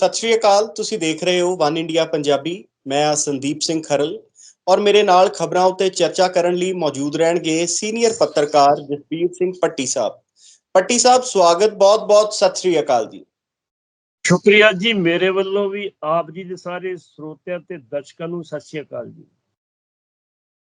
ਸਤਿ ਸ਼੍ਰੀ ਅਕਾਲ ਤੁਸੀਂ ਦੇਖ ਰਹੇ ਹੋ ਵਨ ਇੰਡੀਆ ਪੰਜਾਬੀ। ਮੈਂ ਹਾਂ ਸੰਦੀਪ ਸਿੰਘ ਖਰਲ ਔਰ ਮੇਰੇ ਨਾਲ ਖਬਰਾਂ ਉੱਤੇ ਚਰਚਾ ਕਰਨ ਲਈ ਮੌਜੂਦ ਰਹਿਣਗੇ ਸੀਨੀਅਰ ਪੱਤਰਕਾਰ ਜਸਬੀਰ ਸਿੰਘ ਪੱਟੀ ਸਾਹਿਬ। ਪੱਟੀ ਸਾਹਿਬ ਸਵਾਗਤ ਬਹੁਤ-ਬਹੁਤ ਸਤਿ ਸ਼੍ਰੀ ਅਕਾਲ ਜੀ। ਸ਼ੁਕਰੀਆ ਜੀ ਮੇਰੇ ਵੱਲੋਂ ਵੀ ਆਪ ਜੀ ਦੇ ਸਾਰੇ ਸਰੋਤਿਆਂ ਤੇ ਦਰਸ਼ਕਾਂ ਨੂੰ ਸਤਿ ਸ਼੍ਰੀ ਅਕਾਲ ਜੀ।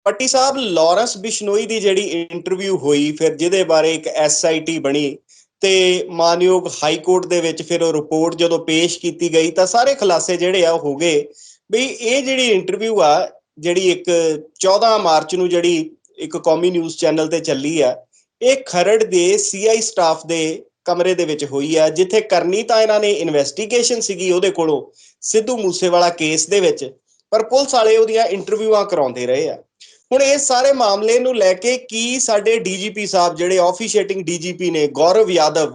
ਪੱਟੀ ਸਾਹਿਬ ਲਾਰੈਂਸ ਬਿਸ਼ਨੋਈ ਦੀ ਜਿਹੜੀ ਇੰਟਰਵਿਊ ਹੋਈ ਫਿਰ ਜਿਹਦੇ ਬਾਰੇ ਇੱਕ ਐਸਆਈਟੀ ਬਣੀ ਤੇ ਮਾਨਯੋਗ ਹਾਈ ਕੋਰਟ ਦੇ ਵਿੱਚ ਫਿਰ ਉਹ ਰਿਪੋਰਟ ਜਦੋਂ ਪੇਸ਼ ਕੀਤੀ ਗਈ ਤਾਂ ਸਾਰੇ ਖੁਲਾਸੇ ਜਿਹੜੇ ਆ ਉਹ ਹੋ ਗਏ। ਵੀ ਇਹ ਜਿਹੜੀ ਇੰਟਰਵਿਊ ਆ, ਜਿਹੜੀ ਇੱਕ 14 ਮਾਰਚ ਨੂੰ ਜਿਹੜੀ ਇੱਕ ਕੌਮੀ ਨਿਊਜ਼ ਚੈਨਲ ਤੇ ਚੱਲੀ ਆ, ਇਹ ਖਰੜ ਦੇ ਸੀਆਈ ਸਟਾਫ ਦੇ ਕਮਰੇ ਦੇ ਵਿੱਚ ਹੋਈ ਆ, ਜਿੱਥੇ ਕਰਨੀ ਤਾਂ ਇਹਨਾਂ ਨੇ ਇਨਵੈਸਟੀਗੇਸ਼ਨ ਸੀਗੀ ਉਹਦੇ ਕੋਲੋਂ ਸਿੱਧੂ ਮੂਸੇਵਾਲਾ ਕੇਸ ਦੇ ਵਿੱਚ, ਪਰ ਪੁਲਿਸ ਵਾਲੇ ਉਹਦੀਆਂ ਇੰਟਰਵਿਊਆਂ ਕਰਾਉਂਦੇ ਰਹੇ ਆ। ਹੁਣ ਇਸ ਸਾਰੇ ਮਾਮਲੇ ਨੂੰ ਲੈ ਕੇ ਕੀ ਸਾਡੇ ਡੀਜੀਪੀ ਸਾਹਿਬ ਜਿਹੜੇ ਆਫੀਸ਼ੀਏਟਿੰਗ ਡੀਜੀਪੀ ਨੇ ਗੌਰਵ ਯਾਦਵ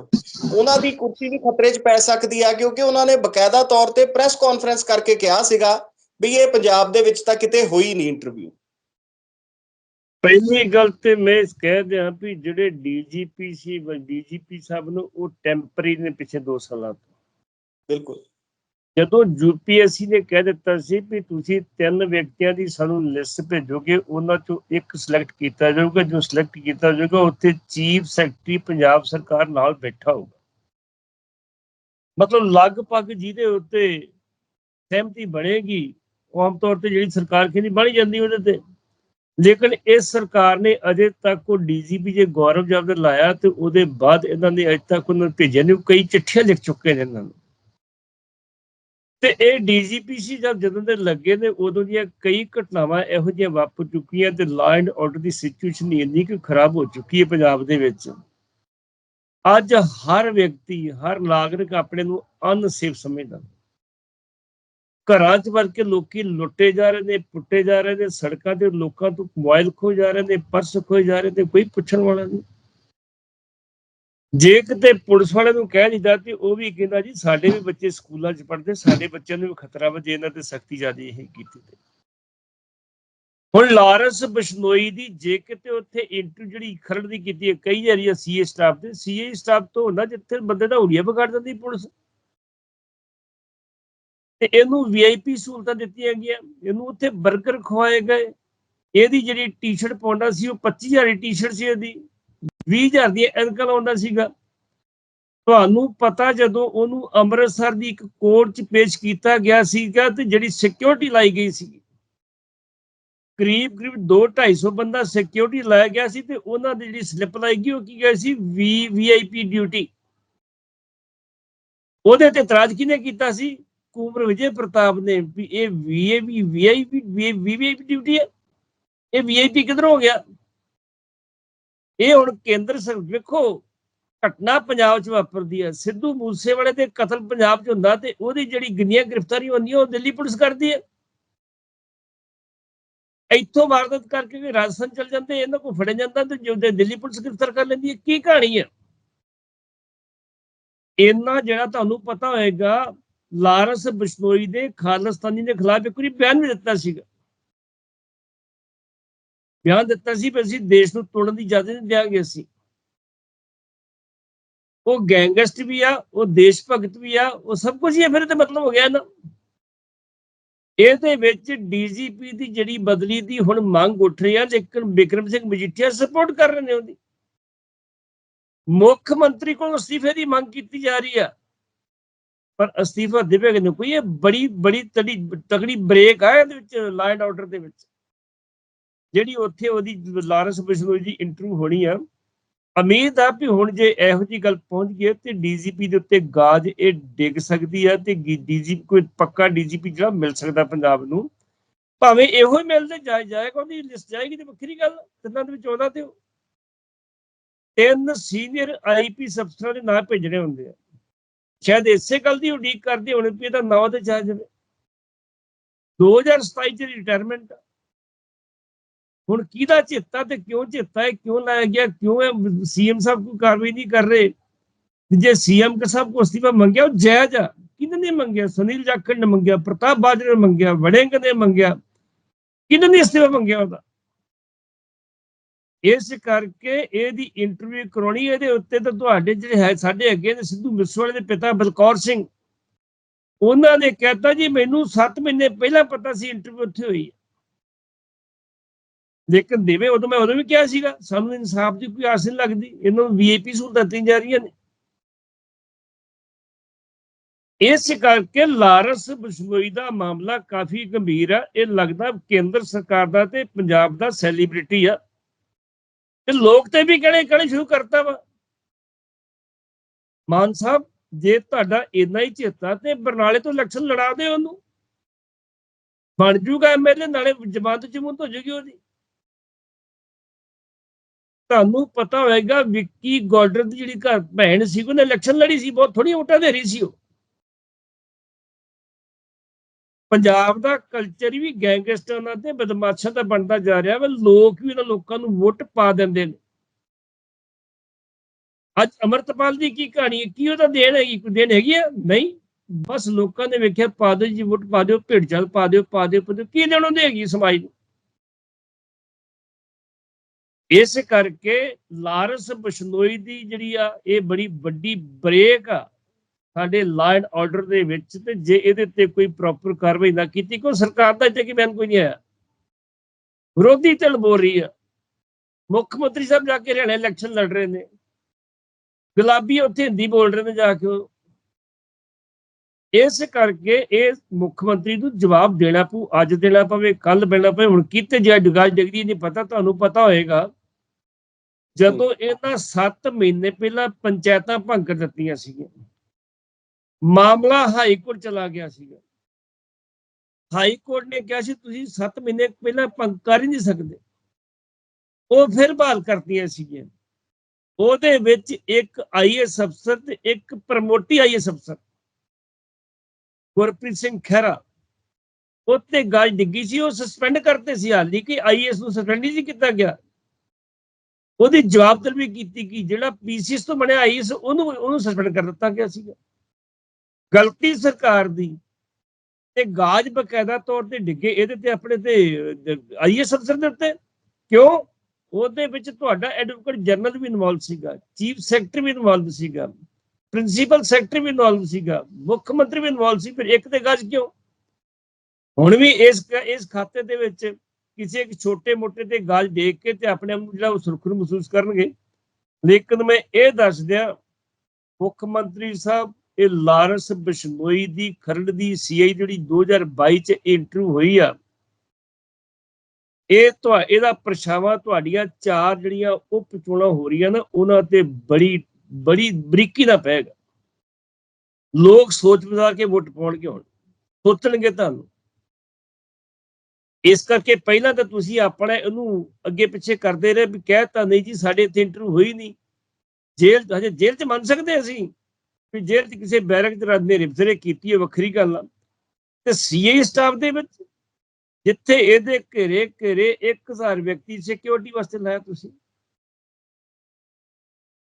ਉਹਨਾਂ ਦੀ ਕੁਰਸੀ ਵੀ ਖਤਰੇ 'ਚ ਪੈ ਸਕਦੀ ਆ ਕਿਉਂਕਿ ਉਹਨਾਂ ਨੇ ਬਕਾਇਦਾ ਤੌਰ ਤੇ ਪ੍ਰੈਸ ਕਾਨਫਰੰਸ ਕਰਕੇ ਕਿਹਾ ਸੀਗਾ ਵੀ ਇਹ ਪੰਜਾਬ ਦੇ ਵਿੱਚ ਤਾਂ ਕਿਤੇ ਹੋਈ ਨਹੀਂ ਇੰਟਰਵਿਊ ਪਹਿਲੀ ਗੱਲ ਤੇ ਮੈਂ ਇਸ ਕਹਿ ਦਿਆਂ ਵੀ ਜਿਹੜੇ ਡੀਜੀਪੀ ਸੀ ਡੀਜੀਪੀ ਸਾਹਿਬ ਨੂੰ ਉਹ ਟੈਂਪਰੇਰੀ ਨੇ ਪਿਛੇ 2 ਸਾਲਾਂ ਤੋਂ। ਬਿਲਕੁਲ। ਜਦੋਂ ਯੂਪੀਐਸਸੀ ਨੇ ਕਹਿ ਦਿੱਤਾ ਸੀ ਵੀ ਤੁਸੀਂ ਤਿੰਨ ਵਿਅਕਤੀਆਂ ਦੀ ਸਾਨੂੰ ਲਿਸਟ ਭੇਜੋਗੇ, ਉਹਨਾਂ ਚੋਂ ਇੱਕ ਸਿਲੈਕਟ ਕੀਤਾ ਜਾਊਗਾ, ਜੋ ਸਿਲੈਕਟ ਕੀਤਾ ਜਾਊਗਾ, ਉੱਥੇ ਚੀਫ ਸੈਕਟਰੀ ਪੰਜਾਬ ਸਰਕਾਰ ਨਾਲ ਬੈਠਾ ਹੋਊਗਾ। ਮਤਲਬ ਲਗਭਗ ਜਿਹਦੇ ਉੱਤੇ ਸਹਿਮਤੀ ਬਣੇਗੀ, ਉਹ ਆਮ ਤੌਰ ਤੇ ਜਿਹੜੀ ਸਰਕਾਰ ਕਹਿੰਦੀ ਬਣ ਜਾਂਦੀ ਉਹਦੇ ਤੇ। ਲੇਕਿਨ ਇਸ ਸਰਕਾਰ ਨੇ ਅਜੇ ਤੱਕ ਉਹ ਡੀਜੀਪੀ ਜੇ ਗੌਰਵ ਜਾਵਦਰ ਲਾਇਆ ਤੇ ਉਹਦੇ ਬਾਅਦ ਇਹਨਾਂ ਨੇ ਅਜੇ ਤੱਕ ਉਹਨਾਂ ਨੂੰ ਭੇਜਿਆ ਨਹੀਂ ਕਈ ਚਿੱਠੀਆਂ ਲਿਖ ਚੁੱਕੇ ਨੇ ਇਹਨਾਂ ਨੂੰ। ਤੇ ਇਹ ਡੀਜੀਪੀ ਸੀ ਜਦ ਜਦੋਂ ਦੇ ਲੱਗੇ ਨੇ, ਉਦੋਂ ਦੀਆਂ ਕਈ ਘਟਨਾਵਾਂ ਇਹੋ ਜਿਹੀਆਂ ਵਾਪਰ ਚੁੱਕੀਆਂ ਤੇ ਲਾ ਐਂਡ ਆਰਡਰ ਦੀ ਸਿਚੁਏਸ਼ਨ ਇੰਨੀ ਕਿ ਖਰਾਬ ਹੋ ਚੁੱਕੀ ਹੈ ਪੰਜਾਬ ਦੇ ਵਿੱਚ। ਅੱਜ ਹਰ ਵਿਅਕਤੀ, ਹਰ ਨਾਗਰਿਕ ਆਪਣੇ ਨੂੰ ਅਨਸੇਫ ਸਮਝਦਾ। ਘਰਾਂ 'ਚ ਵੜ ਕੇ ਲੋਕੀ ਲੁੱਟੇ ਜਾ ਰਹੇ ਨੇ, ਪੁੱਟੇ ਜਾ ਰਹੇ ਨੇ, ਸੜਕਾਂ ਤੇ ਲੋਕਾਂ ਤੋਂ ਮੋਬਾਈਲ ਖੋਏ ਜਾ ਰਹੇ ਨੇ, ਪਰਸ ਖੋਏ ਜਾ ਰਹੇ ਨੇ, ਕੋਈ ਪੁੱਛਣ ਵਾਲਾ ਨਹੀਂ। ਜੇ ਕਿਤੇ ਪੁਲਿਸ ਵਾਲੇ ਨੂੰ ਕਹਿ ਦਿੰਦਾ ਤੇ ਉਹ ਵੀ ਕਹਿੰਦਾ ਜੀ, ਸਾਡੇ ਵੀ ਬੱਚੇ ਸਕੂਲਾਂ 'ਚ ਪੜ੍ਹਦੇ, ਸਾਡੇ ਬੱਚਿਆਂ ਨੂੰ ਵੀ ਖਤਰਾ ਵਾ ਜੇ ਇਹਨਾਂ ਤੇ ਸਖਤੀ ਜ਼ਿਆਦਾ ਇਹ ਕੀਤੀ ਤੇ। ਹੁਣ ਲਾਰੈਂਸ ਬਿਸ਼ਨੋਈ ਦੀ ਜੇ ਕਿਤੇ ਉੱਥੇ ਇੰਟਰਵਿਊ ਜਿਹੜੀ ਖਰੜ ਦੀ ਕੀਤੀ ਹੈ, ਕਈ ਵਾਰੀ ਸੀਏ ਸਟਾਫ ਦੇ ਸੀਏ ਸਟਾਫ ਤੋਂ ਹੁੰਦਾ ਜਿੱਥੇ ਬੰਦੇ ਦਾ ਹੁਲੀਆ ਵਿਗਾੜ ਦਿੰਦੀ ਪੁਲਿਸ। ਤੇ ਇਹਨੂੰ ਵੀਆਈਪੀ ਸਹੂਲਤਾਂ ਦਿੱਤੀਆਂ ਗਈਆਂ, ਇਹਨੂੰ ਉੱਥੇ 버ਗਰ ਖਵਾਏ ਗਏ। ਇਹਦੀ ਜਿਹੜੀ ਟੀ-ਸ਼ਰਟ ਪਾਉਂਦਾ ਸੀ, ਉਹ 25000 ਦੀ ਟੀ-ਸ਼ਰਟ ਸੀ ਇਹਦੀ। 20000 ਦੀ ਐਨਕਾਂ ਲਾਉਂਦਾ ਸੀਗਾ। ਤੁਹਾਨੂੰ ਪਤਾ ਜਦੋਂ ਉਹਨੂੰ ਅੰਮ੍ਰਿਤਸਰ ਦੀ ਇੱਕ ਕੋਰਟ 'ਚ ਪੇਸ਼ ਕੀਤਾ ਗਿਆ ਸੀਗਾ ਤੇ ਜਿਹੜੀ ਸਿਕਿਉਰਿਟੀ ਲਾਈ ਗਈ ਸੀ, ਕਰੀਬ ਕਰੀਬ 2-250 ਬੰਦਾ ਸਿਕਿਉਰਿਟੀ ਲਾਇਆ ਗਿਆ ਸੀ ਤੇ ਉਹਨਾਂ ਦੀ ਜਿਹੜੀ ਸਲਿੱਪ ਲਾਈ ਗਈ ਉਹ ਕੀ ਗਈ ਸੀ? ਵੀ ਵੀਆਈਪੀ ਡਿਊਟੀ ਉਹਦੇ ਤੇ ਇਤਰਾਜ਼ ਕਿਹਨੇ ਕੀਤਾ ਸੀ? ਕੁਮਰ ਵਿਜੇ ਪ੍ਰਤਾਪ ਨੇ ਵੀ ਇਹ ਵੀਆਈਪੀ ਵੀਆਈਪੀ ਵੀਆਈਪੀ ਡਿਊਟੀ ਹੈ। ਇਹ ਵੀਆਈਪੀ ਕਿਧਰੋਂ ਹੋ ਗਿਆ? ਇਹ ਹੁਣ ਕੇਂਦਰ ਸਰ ਵੇਖੋ, ਘਟਨਾ ਪੰਜਾਬ 'ਚ ਵਾਪਰਦੀ ਹੈ ਸਿੱਧੂ ਮੂਸੇਵਾਲੇ ਦੇ ਕਤਲ ਪੰਜਾਬ 'ਚ ਹੁੰਦਾ ਤੇ ਉਹਦੀ ਜਿਹੜੀ ਗਿਣੀਆਂ ਗ੍ਰਿਫਤਾਰੀ ਹੁੰਦੀਆਂ, ਉਹ ਦਿੱਲੀ ਪੁਲਿਸ ਕਰਦੀ ਹੈ ਇੱਥੋਂ ਵਾਰਦਾਤ ਕਰਕੇ ਵੀ ਰਾਜਸਥਾਨ ਚਲ ਜਾਂਦੇ, ਇਹਨਾਂ ਕੋ ਫੜੇ ਜਾਂਦਾ ਤੇ ਜਦੋਂ ਦਿੱਲੀ ਪੁਲਿਸ ਗ੍ਰਿਫਤਾਰ ਕਰ ਲੈਂਦੀ ਹੈ ਕੀ ਕਹਾਣੀ ਹੈ ਇਹਨਾਂ ਜਿਹੜਾ ਤੁਹਾਨੂੰ ਪਤਾ ਹੋਏਗਾ, ਲਾਰੈਂਸ ਬਿਸ਼ਨੋਈ ਦੇ ਖਾਲਿਸਤਾਨੀ ਦੇ ਖਿਲਾਫ ਇੱਕ ਵਾਰੀ ਬਿਆਨ ਵੀ ਦਿੱਤਾ ਸੀਗਾ। ਬਿਆਨ ਦਿੱਤਾ ਸੀ ਵੀ ਅਸੀਂ ਦੇਸ਼ ਨੂੰ ਤੋੜਨ ਦੀ ਇਜਾਜ਼ਤ ਨਹੀਂ ਦਿਆਂਗੇ ਅਸੀਂ। ਉਹ ਗੈਂਗਸਟ ਵੀ ਆ, ਉਹ ਦੇਸ਼ ਭਗਤ ਵੀ ਆ, ਉਹ ਸਭ ਕੁਝ ਹੀ ਫਿਰ ਤੇ ਮਤਲਬ ਹੋ ਗਿਆ ਨਾ। ਇਹਦੇ ਵਿੱਚ ਡੀਜੀਪੀ ਦੀ ਜਿਹੜੀ ਬਦਲੀ ਦੀ ਹੁਣ ਮੰਗ ਉੱਠ ਰਹੀ ਆ ਲੇਕਿਨ ਬਿਕਰਮ ਸਿੰਘ ਮਜੀਠੀਆ ਸਪੋਰਟ ਕਰ ਰਹੇ ਨੇ ਉਹਦੀ। ਮੁੱਖ ਮੰਤਰੀ ਕੋਲ ਅਸਤੀਫੇ ਦੀ ਮੰਗ ਕੀਤੀ ਜਾ ਰਹੀ ਆ। ਪਰ ਅਸਤੀਫਾ ਦੇਵੇਗਾ ਨਹੀਂ ਕੋਈ, ਇਹ ਬੜੀ ਬੜੀ ਤੜੀ, ਤਕੜੀ ਬ੍ਰੇਕ ਆ ਇਹਦੇ ਵਿੱਚ ਲਾਅ ਐਂਡ ਆਰਡਰ ਦੇ ਵਿੱਚ। ਜਿਹੜੀ ਉੱਥੇ ਉਹਦੀ ਲਾਰੈਂਸ ਬਿਸ਼ਨੋਈ ਦੀ ਇੰਟਰਵਿਊ ਹੋਣੀ ਆ, ਉਮੀਦ ਆ ਵੀ ਹੁਣ ਜੇ ਇਹੋ ਜੀ ਗੱਲ ਪਹੁੰਚ ਗਈ ਤੇ ਡੀਜੀਪੀ ਦੇ ਉੱਤੇ ਗਾਜ ਇਹ ਡਿੱਗ ਸਕਦੀ ਆ ਤੇ ਡੀਜੀਪੀ, ਕੋਈ ਪੱਕਾ ਡੀਜੀਪੀ ਜਿਹੜਾ ਮਿਲ ਸਕਦਾ ਪੰਜਾਬ ਨੂੰ। ਭਾਵੇਂ ਇਹੋ ਹੀ ਮਿਲਦੇ ਜਾਏ ਜਾਏਗਾ, ਉਹਦੀ ਲਿਸਟ ਜਾਏਗੀ ਤੇ ਵੱਖਰੀ ਗੱਲ, ਤਿੰਨਾਂ ਦੇ ਵਿੱਚ ਆਉਂਦਾ ਤੇ ਤਿੰਨ ਸੀਨੀਅਰ ਆਈਪੀ ਅਫਸਰਾਂ ਦੇ ਨਾਂ ਭੇਜਣੇ ਹੁੰਦੇ ਆ। ਸ਼ਾਇਦ ਇਸੇ ਗੱਲ ਦੀ ਉਡੀਕ ਕਰਦੇ ਹੋਣੇ ਵੀ ਇਹਦਾ ਨਾਂ ਤੇ ਜਾ ਜਾਵੇ। 2027 ਚ ਰਿਟਾਇਰਮੈਂਟ ਆ। ਹੁਣ ਕਿਹਦਾ ਚੇਤਾ ਤੇ ਕਿਉਂ ਚੇਤਾ ਹੈ, ਕਿਉਂ ਲਾਇਆ ਗਿਆ, ਕਿਉਂ ਇਹ ਸੀਐਮ ਸਾਹਿਬ ਕੋਈ ਕਾਰਵਾਈ ਨਹੀਂ ਕਰ ਰਹੇ? ਜੇ ਸੀਐਮ ਕੇ ਸਾਹਿਬ ਕੋ ਅਸਤੀਫਾ ਮੰਗਿਆ, ਉਹ ਜਾਇਜ਼ ਆ। ਕਿਹਨੇ ਨੇ ਮੰਗਿਆ? ਸੁਨੀਲ ਜਾਖੜ ਨੇ ਮੰਗਿਆ, ਪ੍ਰਤਾਪ ਬਾਜਵਾ ਨੇ ਮੰਗਿਆ, ਵੜਿੰਗ ਨੇ ਮੰਗਿਆ। ਕਿਹਨੇ ਨੇ ਅਸਤੀਫਾ ਮੰਗਿਆ ਉਹਦਾ? ਇਸ ਕਰਕੇ ਇਹਦੀ ਇੰਟਰਵਿਊ ਕਰਾਉਣੀ ਇਹਦੇ ਉੱਤੇ ਤਾਂ ਤੁਹਾਡੇ ਜਿਹੜੇ ਹੈ, ਸਾਡੇ ਅੱਗੇ ਨੇ ਸਿੱਧੂ ਮਿਸਵਾਲੇ ਦੇ ਪਿਤਾ ਬਲਕੌਰ ਸਿੰਘ। ਉਹਨਾਂ ਨੇ ਕਹਿਤਾ ਜੀ, ਮੈਨੂੰ 7 ਮਹੀਨੇ ਪਹਿਲਾਂ ਪਤਾ ਸੀ ਇੰਟਰਵਿਊ ਉੱਥੇ ਹੋਈ ਲੇਕਿਨ ਦੇਵੇ ਉਦੋਂ ਮੈਂ ਉਦੋਂ ਵੀ ਕਿਹਾ ਸੀਗਾ, ਸਾਨੂੰ ਇਨਸਾਫ ਦੀ ਕੋਈ ਆਸ ਨਹੀਂ ਲੱਗਦੀ, ਇਹਨਾਂ ਨੂੰ ਵੀਆਈਪੀ ਸਹੂਲਤਾਂ ਦਿੱਤੀਆਂ ਜਾ ਰਹੀਆਂ ਨੇ। ਇਸ ਕਰਕੇ ਲਾਰੈਂਸ ਬਿਸ਼ਨੋਈ ਦਾ ਮਾਮਲਾ ਕਾਫੀ ਗੰਭੀਰ ਆ, ਇਹ ਲੱਗਦਾ ਕੇਂਦਰ ਸਰਕਾਰ ਦਾ ਤੇ ਪੰਜਾਬ ਦਾ ਸੈਲੀਬ੍ਰਿਟੀ ਆ। ਤੇ ਲੋਕ ਤੇ ਵੀ ਕਹਿਣੇ ਕਹਿਣੇ ਸ਼ੁਰੂ ਕਰਤਾ ਵਾ। ਮਾਨ ਸਾਹਿਬ, ਜੇ ਤੁਹਾਡਾ ਇੰਨਾ ਹੀ ਚੇਤਾ ਤੇ ਬਰਨਾਲੇ ਤੋਂ ਇਲੈਕਸ਼ਨ ਲੜਾ ਦੇ ਉਹਨੂੰ। ਬਣ ਜੂਗਾ ਐਮਐਲਏ ਨਾਲੇ ਜ਼ਮਾਨਤ ਜ਼ਮੂਨਤ ਹੋ ਜੂਗੀ ਉਹਦੀ। ਤੁਹਾਨੂੰ ਪਤਾ ਹੋਏਗਾ, ਵਿੱਕੀ ਗੋਲਡਰ ਦੀ ਜਿਹੜੀ ਘਰ ਭੈਣ ਸੀ, ਉਹਨੇ ਇਲੈਕਸ਼ਨ ਲੜੀ ਸੀ, ਬਹੁਤ ਥੋੜੀ ਵੋਟਾਂ ਦੇ ਰਹੀ ਸੀ ਉਹ। ਪੰਜਾਬ ਦਾ ਕਲਚਰ ਵੀ ਗੈਂਗਸਟਰਾਂ ਤੇ, ਬਦਮਾਸ਼ਾਂ ਦਾ ਬਣਦਾ ਜਾ ਰਿਹਾ ਵਾ, ਲੋਕ ਵੀ ਉਹਨਾਂ ਲੋਕਾਂ ਨੂੰ ਵੋਟ ਪਾ ਦਿੰਦੇ ਨੇ। ਅੱਜ ਅਮਰਤਪਾਲ ਦੀ ਕੀ ਕਹਾਣੀ ਹੈ? ਕੀ ਉਹਦਾ ਦੇਣ ਹੈਗੀ? ਕੋਈ ਦੇਣ ਹੈਗੀ ਆ? ਨਹੀਂ। ਬਸ ਲੋਕਾਂ ਨੇ ਵੇਖਿਆ ਪਾ ਦਿਓ ਜੀ ਵੋਟ ਪਾ ਦਿਓ ਭੇਡ ਚਾਲ ਪਾ ਦਿਓ ਪਾ ਦਿਓ ਪਾ ਦਿਓ। ਕੀ ਦੇਣ ਉਹਦੇ ਹੈਗੀ ਸਮਾਜ ਨੂੰ? ਇਸ ਕਰਕੇ ਲਾਰੈਂਸ ਬਸ਼ਨੋਈ ਦੀ ਜਿਹੜੀ ਆ, ਇਹ ਬੜੀ ਵੱਡੀ ਬ੍ਰੇਕ ਆ ਸਾਡੇ ਲਾਅ ਐਂਡ ਆਰਡਰ ਦੇ ਵਿੱਚ ਤੇ ਜੇ ਇਹਦੇ ਤੇ ਕੋਈ ਪ੍ਰੋਪਰ ਕਾਰਵਾਈ ਨਾ ਕੀਤੀ ਕੋਈ ਸਰਕਾਰ ਦਾ ਇੱਥੇ ਕਿ ਬਿਆਨ ਕੋਈ ਨਹੀਂ ਆਇਆ? ਵਿਰੋਧੀ ਧਿਰ ਬੋਲ ਰਹੀ ਆ। ਮੁੱਖ ਮੰਤਰੀ ਸਾਹਿਬ ਜਾ ਕੇ ਹਰਿਆਣਾ ਇਲੈਕਸ਼ਨ ਲੜ ਰਹੇ ਨੇ। ਗੁਲਾਬੀ ਉੱਥੇ ਹਿੰਦੀ ਬੋਲ ਰਹੇ ਨੇ ਜਾ ਕੇ ਉਹ। ਇਸ ਕਰਕੇ ਇਹ ਮੁੱਖ ਮੰਤਰੀ ਨੂੰ ਜਵਾਬ ਦੇਣਾ ਪਊ, ਅੱਜ ਦੇਣਾ ਪਵੇ ਕੱਲ ਦੇਣਾ ਪਵੇ, ਹੁਣ ਕਿਤੇ ਜੇ ਡਿਗਾਜ ਡਿਗਰੀ ਨਹੀਂ ਪਤਾ, ਤੁਹਾਨੂੰ ਪਤਾ ਹੋਏਗਾ। ਜਦੋਂ ਇਹਨਾਂ 7 ਮਹੀਨੇ ਪਹਿਲਾਂ ਪੰਚਾਇਤਾਂ ਭੰਗ ਕਰ ਦਿੱਤੀਆਂ ਸੀਗੀਆਂ, ਮਾਮਲਾ ਹਾਈ ਕੋਰਟ ਚਲਾ ਗਿਆ ਸੀਗਾ। ਹਾਈ ਕੋਰਟ ਨੇ ਕਿਹਾ ਸੀ, ਤੁਸੀਂ 7 ਮਹੀਨੇ ਪਹਿਲਾਂ ਭੰਗ ਕਰ ਹੀ ਨਹੀਂ ਸਕਦੇ। ਉਹ ਫਿਰ ਬਹਾਲ ਕਰਤੀਆਂ ਸੀਗੀਆਂ। ਉਹਦੇ ਵਿੱਚ ਇੱਕ ਆਈਐਸ ਅਫਸਰ ਤੇ ਇੱਕ ਪ੍ਰਮੋਟੀ ਆਈਐਸ ਅਫਸਰ, ਗੁਰਪ੍ਰੀਤ ਸਿੰਘ ਖਹਿਰਾ, ਉੱਤੇ ਗੱਲ ਡਿੱਗੀ ਸੀ, ਉਹ ਸਸਪੈਂਡ ਕਰਤੇ ਸੀ ਹਾਲੀ ਕਿ ਆਈਐਸ ਨੂੰ ਸਸਪੈਂਡ ਨਹੀਂ ਕੀਤਾ ਗਿਆ। ਉਹਦੀ ਜਵਾਬ ਤਲਬੀ ਕੀਤੀ ਕਿ ਜਿਹੜਾ ਪੀਸੀਐਸ ਤੋਂ ਬਣਿਆ ਆਈਐਸ, ਉਹਨੂੰ ਉਹਨੂੰ ਸਸਪੈਂਡ ਕਰ ਦਿੱਤਾ ਗਿਆ ਸੀਗਾ। ਗਲਤੀ ਸਰਕਾਰ ਦੀ ਤੇ ਗਾਜ ਬਕਾਇਦਾ ਤੌਰ ਤੇ ਡਿੱਗੇ, ਇਹਦੇ ਤੇ ਆਪਣੇ ਤੇ ਆਈਐਸ ਅਫਸਰ ਦੇ ਉੱਤੇ। ਕਿਉਂ? ਉਹਦੇ ਵਿੱਚ ਤੁਹਾਡਾ ਐਡਵੋਕੇਟ ਜਨਰਲ ਵੀ ਇਨਵੋਲਵ ਸੀਗਾ ਚੀਫ ਸੈਕਟਰੀ ਵੀ ਇਨਵੋਲਵ ਸੀਗਾ ਪ੍ਰਿੰਸੀਪਲ ਸੈਕਟਰੀ ਵੀ ਇਨਵੋਲਵ ਸੀਗਾ, ਮੁੱਖ ਮੰਤਰੀ ਵੀ ਇਨਵੋਲਵ ਸੀ, ਫਿਰ ਇੱਕ ਤੇ ਗਾਜ ਕਿਉਂ? ਹੁਣ ਵੀ ਇਸ ਇਸ ਖਾਤੇ ਦੇ ਵਿੱਚ ਕਿਸੇ ਇੱਕ ਛੋਟੇ ਮੋਟੇ ਤੇ ਗੱਲ ਦੇਖ ਕੇ ਤੇ ਆਪਣੇ ਆਪ ਨੂੰ ਜਿਹੜਾ ਉਹ ਸੁਰਖਰੂ ਮਹਿਸੂਸ ਕਰਨਗੇ। ਲੇਕਿਨ ਮੈਂ ਇਹ ਦੱਸ ਦਿਆਂ ਮੁੱਖ ਮੰਤਰੀ ਸਾਹਿਬ, ਇਹ ਲਾਰੈਂਸ ਬਿਸ਼ਨੋਈ ਦੀ, ਖਰੜ ਦੀ ਸੀਆਈ ਜਿਹੜੀ 2022 ਚ ਇੰਟਰਵਿਊ ਹੋਈ ਆ, ਇਹ ਤੁਹਾ, ਇਹਦਾ ਪਰਛਾਵਾਂ ਤੁਹਾਡੀਆਂ ਚਾਰ ਜਿਹੜੀਆਂ ਉਪ ਚੋਣਾਂ ਹੋ ਰਹੀਆਂ ਨਾ, ਉਹਨਾਂ ਤੇ ਬੜੀ ਬੜੀ ਬਰੀਕੀ ਦਾ ਪੈਗਾ ਲੋਕ ਸੋਚ ਵਿਚਾਰ ਕੇ ਵੋਟ ਪਾਉਣਗੇ ਹੁਣ। ਸੋਚਣਗੇ ਤੁਹਾਨੂੰ। ਇਸ ਕਰਕੇ ਪਹਿਲਾਂ ਤਾਂ ਤੁਸੀਂ ਆਪਣਾ ਇਹਨੂੰ ਅੱਗੇ ਪਿੱਛੇ ਕਰਦੇ ਰਹੇ ਵੀ ਕਹਿਤਾ ਨਹੀਂ ਜੀ ਸਾਡੇ ਇੱਥੇ ਇੰਟਰਵਿਊ ਹੋਈ ਨਹੀਂ। ਜੇਲ੍ਹ ਹਜੇ ਜੇਲ੍ਹ 'ਚ ਮੰਨ ਸਕਦੇ ਅਸੀਂ ਵੀ ਜੇਲ੍ਹ 'ਚ ਕਿਸੇ ਬੈਰਕ 'ਚ ਰਾਤ ਨੇ ਰਿਪਸਰੇ ਕੀਤੀ ਹੈ ਵੱਖਰੀ ਗੱਲ ਆ। ਤੇ ਸੀਆਈ ਸਟਾਫ ਦੇ ਵਿੱਚ ਜਿੱਥੇ ਇਹਦੇ ਘੇਰੇ ਘੇਰੇ 1000 ਵਿਅਕਤੀ ਸਿਕਿਉਰਿਟੀ ਵਾਸਤੇ ਲਾਇਆ ਤੁਸੀਂ।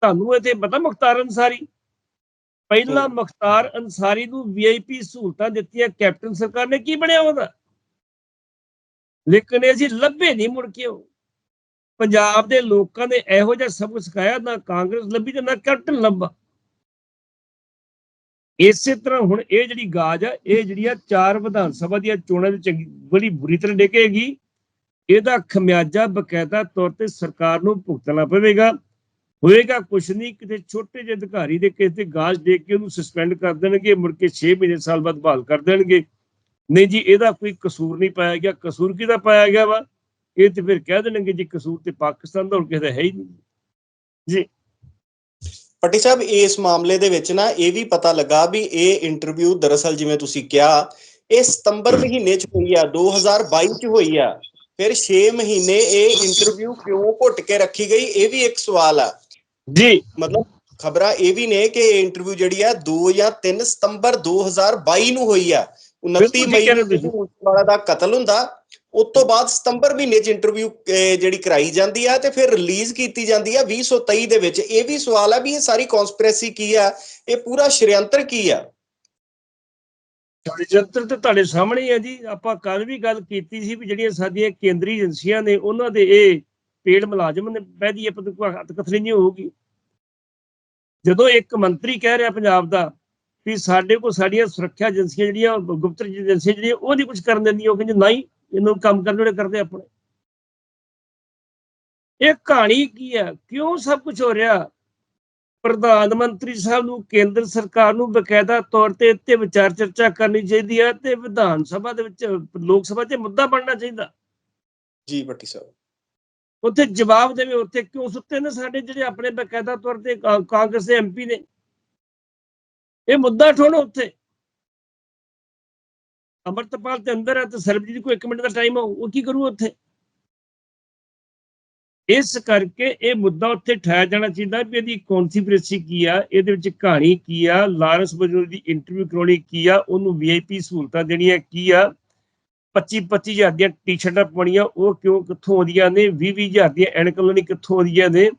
ਤੁਹਾਨੂੰ ਇੱਥੇ ਪਤਾ ਮੁਖਤਾਰ ਅਨਸਾਰੀ? ਪਹਿਲਾਂ ਮੁਖਤਾਰ ਅਨਸਾਰੀ ਨੂੰ ਵੀਆਈਪੀ ਸਹੂਲਤਾਂ ਦਿੱਤੀਆਂ ਕੈਪਟਨ ਸਰਕਾਰ ਨੇ ਕੀ ਬਣਿਆ ਉਹਦਾ? ਲੇਕਿਨ ਇਹ ਅਸੀਂ ਲੱਭੇ ਨਹੀਂ ਮੁੜ ਕੇ ਉਹ। ਪੰਜਾਬ ਦੇ ਲੋਕਾਂ ਨੇ ਇਹੋ ਜਿਹਾ ਸਭ ਕੁਝ ਸਿਖਾਇਆ, ਨਾ ਕਾਂਗਰਸ ਲੱਭੀ ਤੇ ਨਾ ਕੈਪਟਨ ਲੱਭਾ। ਇਸੇ ਤਰ੍ਹਾਂ ਹੁਣ ਇਹ ਜਿਹੜੀ ਗਾਜ ਆ, ਇਹ ਜਿਹੜੀ ਆ ਚਾਰ ਵਿਧਾਨ ਸਭਾ ਦੀਆਂ ਚੋਣਾਂ ਵਿੱਚ ਚੰਗੀ, ਬੜੀ ਬੁਰੀ ਤਰ੍ਹਾਂ ਡੇਕੇਗੀ ਇਹਦਾ ਖਮਿਆਜਾ ਬਕਾਇਦਾ ਤੌਰ ਤੇ ਸਰਕਾਰ ਨੂੰ ਭੁਗਤਣਾ ਪਵੇਗਾ। ਹੋਏਗਾ ਕੁਛ ਨਹੀਂ, ਕਿਤੇ ਛੋਟੇ ਜਿਹੇ ਅਧਿਕਾਰੀ ਦੇ ਕਿਸੇ ਤੇ ਗਾਜ ਦੇ ਕੇ ਉਹਨੂੰ ਸਸਪੈਂਡ ਕਰ ਦੇਣਗੇ, ਮੁੜ ਕੇ 6 ਮਹੀਨੇ ਸਾਲ ਬਾਅਦ ਬਹਾਲ ਕਰ ਦੇਣਗੇ। ਨਹੀਂ ਜੀ ਇਹਦਾ ਕੋਈ ਕਸੂਰ ਨਹੀਂ ਪਾਇਆ ਗਿਆ। ਕਸੂਰ ਕਿਹਦਾ ਪਾਇਆ ਗਿਆ ਵਾ? ਇਹ ਤੇ ਫਿਰ ਕਹਿ ਦੇਣਗੇ ਜੀ ਕਸੂਰ ਤੇ ਪਾਕਿਸਤਾਨ ਦਾ ਹੋਰ ਕਿਸੇ ਦਾ ਹੈ ਹੀ ਨਹੀਂ। ਜੀ। ਪੱਟੀ ਸਾਹਿਬ ਇਸ ਮਾਮਲੇ ਦੇ ਵਿੱਚ ਨਾ ਇਹ ਵੀ ਪਤਾ ਲੱਗਾ ਵੀ ਇਹ ਇੰਟਰਵਿਊ ਦਰਅਸਲ ਜਿਵੇਂ ਤੁਸੀਂ ਕਿਹਾ ਇਹ ਸਤੰਬਰ ਮਹੀਨੇ ਚ ਹੋਈ ਆ 2022 ਚ ਹੋਈ ਆ। ਫਿਰ 6 ਮਹੀਨੇ ਇਹ ਇੰਟਰਵਿਊ ਕਿਉਂ ਘੁੱਟ ਕੇ ਰੱਖੀ ਗਈ ਇਹ ਵੀ ਇੱਕ ਸਵਾਲ ਆ। ਜੀ। ਮਤਲਬ ਖਬਰਾਂ ਇਹ ਵੀ ਨੇ ਕਿ ਇਹ ਇੰਟਰਵਿਊ ਜਿਹੜੀ ਆ 2 ਜਾਂ 3 ਸਤੰਬਰ 2022 ਨੂੰ ਹੋਈ ਆ। 29 ਬਿਲਕੁਲ ਮਈ ਹੈ ਨੂੰ। ਵਾਲਾ ਦਾ ਕਤਲ ਹੁੰਦਾ ਉਸ ਤੋਂ ਬਾਅਦ ਸਤੰਬਰ ਮਹੀਨੇ ਚ ਇੰਟਰਵਿਊ ਜਿਹੜੀ ਕਰਾਈ ਜਾਂਦੀ ਆ ਤੇ ਫਿਰ ਰਿਲੀਜ਼ ਕੀਤੀ ਜਾਂਦੀ ਆ 2023 ਦੇ ਵਿੱਚ। ਇਹ ਵੀ ਸਵਾਲ ਆ ਵੀ ਇਹ ਸਾਰੀ ਕਨਸਪੀਰੇਸੀ ਕੀ ਆ? ਇਹ ਪੂਰਾ ਸ਼ਰਿਅੰਤਰ ਕੀ ਆ? ਜੰਤਰ ਤੇ ਤੁਹਾਡੇ ਸਾਹਮਣੇ ਹੀ ਹੈ ਜੀ। ਆਪਾਂ ਕੱਲ ਵੀ ਗੱਲ ਕੀਤੀ ਸੀ ਵੀ ਜਿਹੜੀਆਂ ਸਾਡੀਆਂ ਕੇਂਦਰੀ ਏਜੰਸੀਆਂ ਨੇ ਉਹਨਾਂ ਦੇ ਇਹ ਪੇਡ ਮੁਲਾਜ਼ਮ ਨੇ ਬਹਿਦੀ ਆਪਾਂ ਹੱਥ ਕਥਲੀ ਨਹੀਂ ਹੋਊਗੀ। ਜਦੋਂ ਇੱਕ ਮੰਤਰੀ ਕਹਿ ਰਿਹਾ ਪੰਜਾਬ ਦਾ ਵੀ ਸਾਡੇ ਕੋਲ ਸਾਡੀਆਂ ਸੁਰੱਖਿਆ ਏਜੰਸੀਆਂ ਜਿਹੜੀਆਂ ਗੁਪਤ ਏਜੰਸੀਆਂ ਜਿਹੜੀਆਂ ਉਹ ਨਹੀਂ ਕੁਝ ਕਰਨ ਦਿੰਦੀਆਂ। ਉਹ ਕਹਿੰਦੇ ਨਹੀਂ ਇਹਨੂੰ ਕੰਮ ਕਰਨ ਜਿਹੜੇ ਕਰਦੇ ਆਪਣੇ। ਇਹ ਕਹਾਣੀ ਕੀ ਹੈ? ਕਿਉਂ ਸਭ ਕੁਝ ਹੋ ਰਿਹਾ? ਪ੍ਰਧਾਨ ਮੰਤਰੀ ਸਾਹਿਬ ਨੂੰ ਕੇਂਦਰ ਸਰਕਾਰ ਨੂੰ ਬਕਾਇਦਾ ਤੌਰ ਤੇ ਇੱਥੇ ਵਿਚਾਰ ਚਰਚਾ ਕਰਨੀ ਚਾਹੀਦੀ ਹੈ ਤੇ ਵਿਧਾਨ ਸਭਾ ਦੇ ਵਿੱਚ ਲੋਕ ਸਭਾ 'ਚ ਮੁੱਦਾ ਬਣਨਾ ਚਾਹੀਦਾ। ਜੀ ਭੱਟੀ ਸਾਹਿਬ। ਉੱਥੇ ਜਵਾਬ ਦੇਵੇ ਉੱਥੇ ਕਿਉਂ ਸੁੱਤੇ ਨੇ ਸਾਡੇ ਜਿਹੜੇ ਆਪਣੇ ਬਕਾਇਦਾ ਤੌਰ ਤੇ ਕਾਂਗਰਸ ਦੇ ਐਮਪੀ ਨੇ? ਇਹ ਮੁੱਦਾ ਠੋਣੋ ਉੱਥੇ। ਅਮਰਤਪਾਲ ਤੇ ਅੰਦਰ ਹੈ ਤੇ ਸਰਬਜੀਤ ਕੋਈ 1 ਮਿੰਟ ਦਾ ਟਾਈਮ ਆ ਉਹ ਕੀ ਕਰੂ ਉੱਥੇ? ਇਸ ਕਰਕੇ ਇਹ ਮੁੱਦਾ ਉੱਥੇ ਠਾਇਆ ਜਾਣਾ ਚਾਹੀਦਾ ਵੀ ਇਹਦੀ ਕੌਨਸੀਪਰੇਸੀ ਕੀ ਆ, ਇਹਦੇ ਵਿੱਚ ਕਹਾਣੀ ਕੀ ਆ, ਲਾਰੈਂਸ ਬਜੋਲ ਦੀ ਇੰਟਰਵਿਊ ਕਰਾਉਣੀ ਕੀ ਆ, ਉਹਨੂੰ ਵੀਆਈਪੀ ਸਹੂਲਤਾਂ ਦੇਣੀਆਂ ਕੀ ਆ। 25 25000 ਦੀਆਂ ਟੀ-ਸ਼ਰਟਾਂ ਪਾਉਣੀਆਂ ਉਹ ਕਿਉਂ ਕਿੱਥੋਂ ਆਉਂਦੀਆਂ ਨੇ 20 20000 ਦੀਆਂ ਐਨਕਾਂ ਲਾਉਣੀ ਕਿੱਥੋਂ ਆਉਂਦੀਆਂ ਨੇ।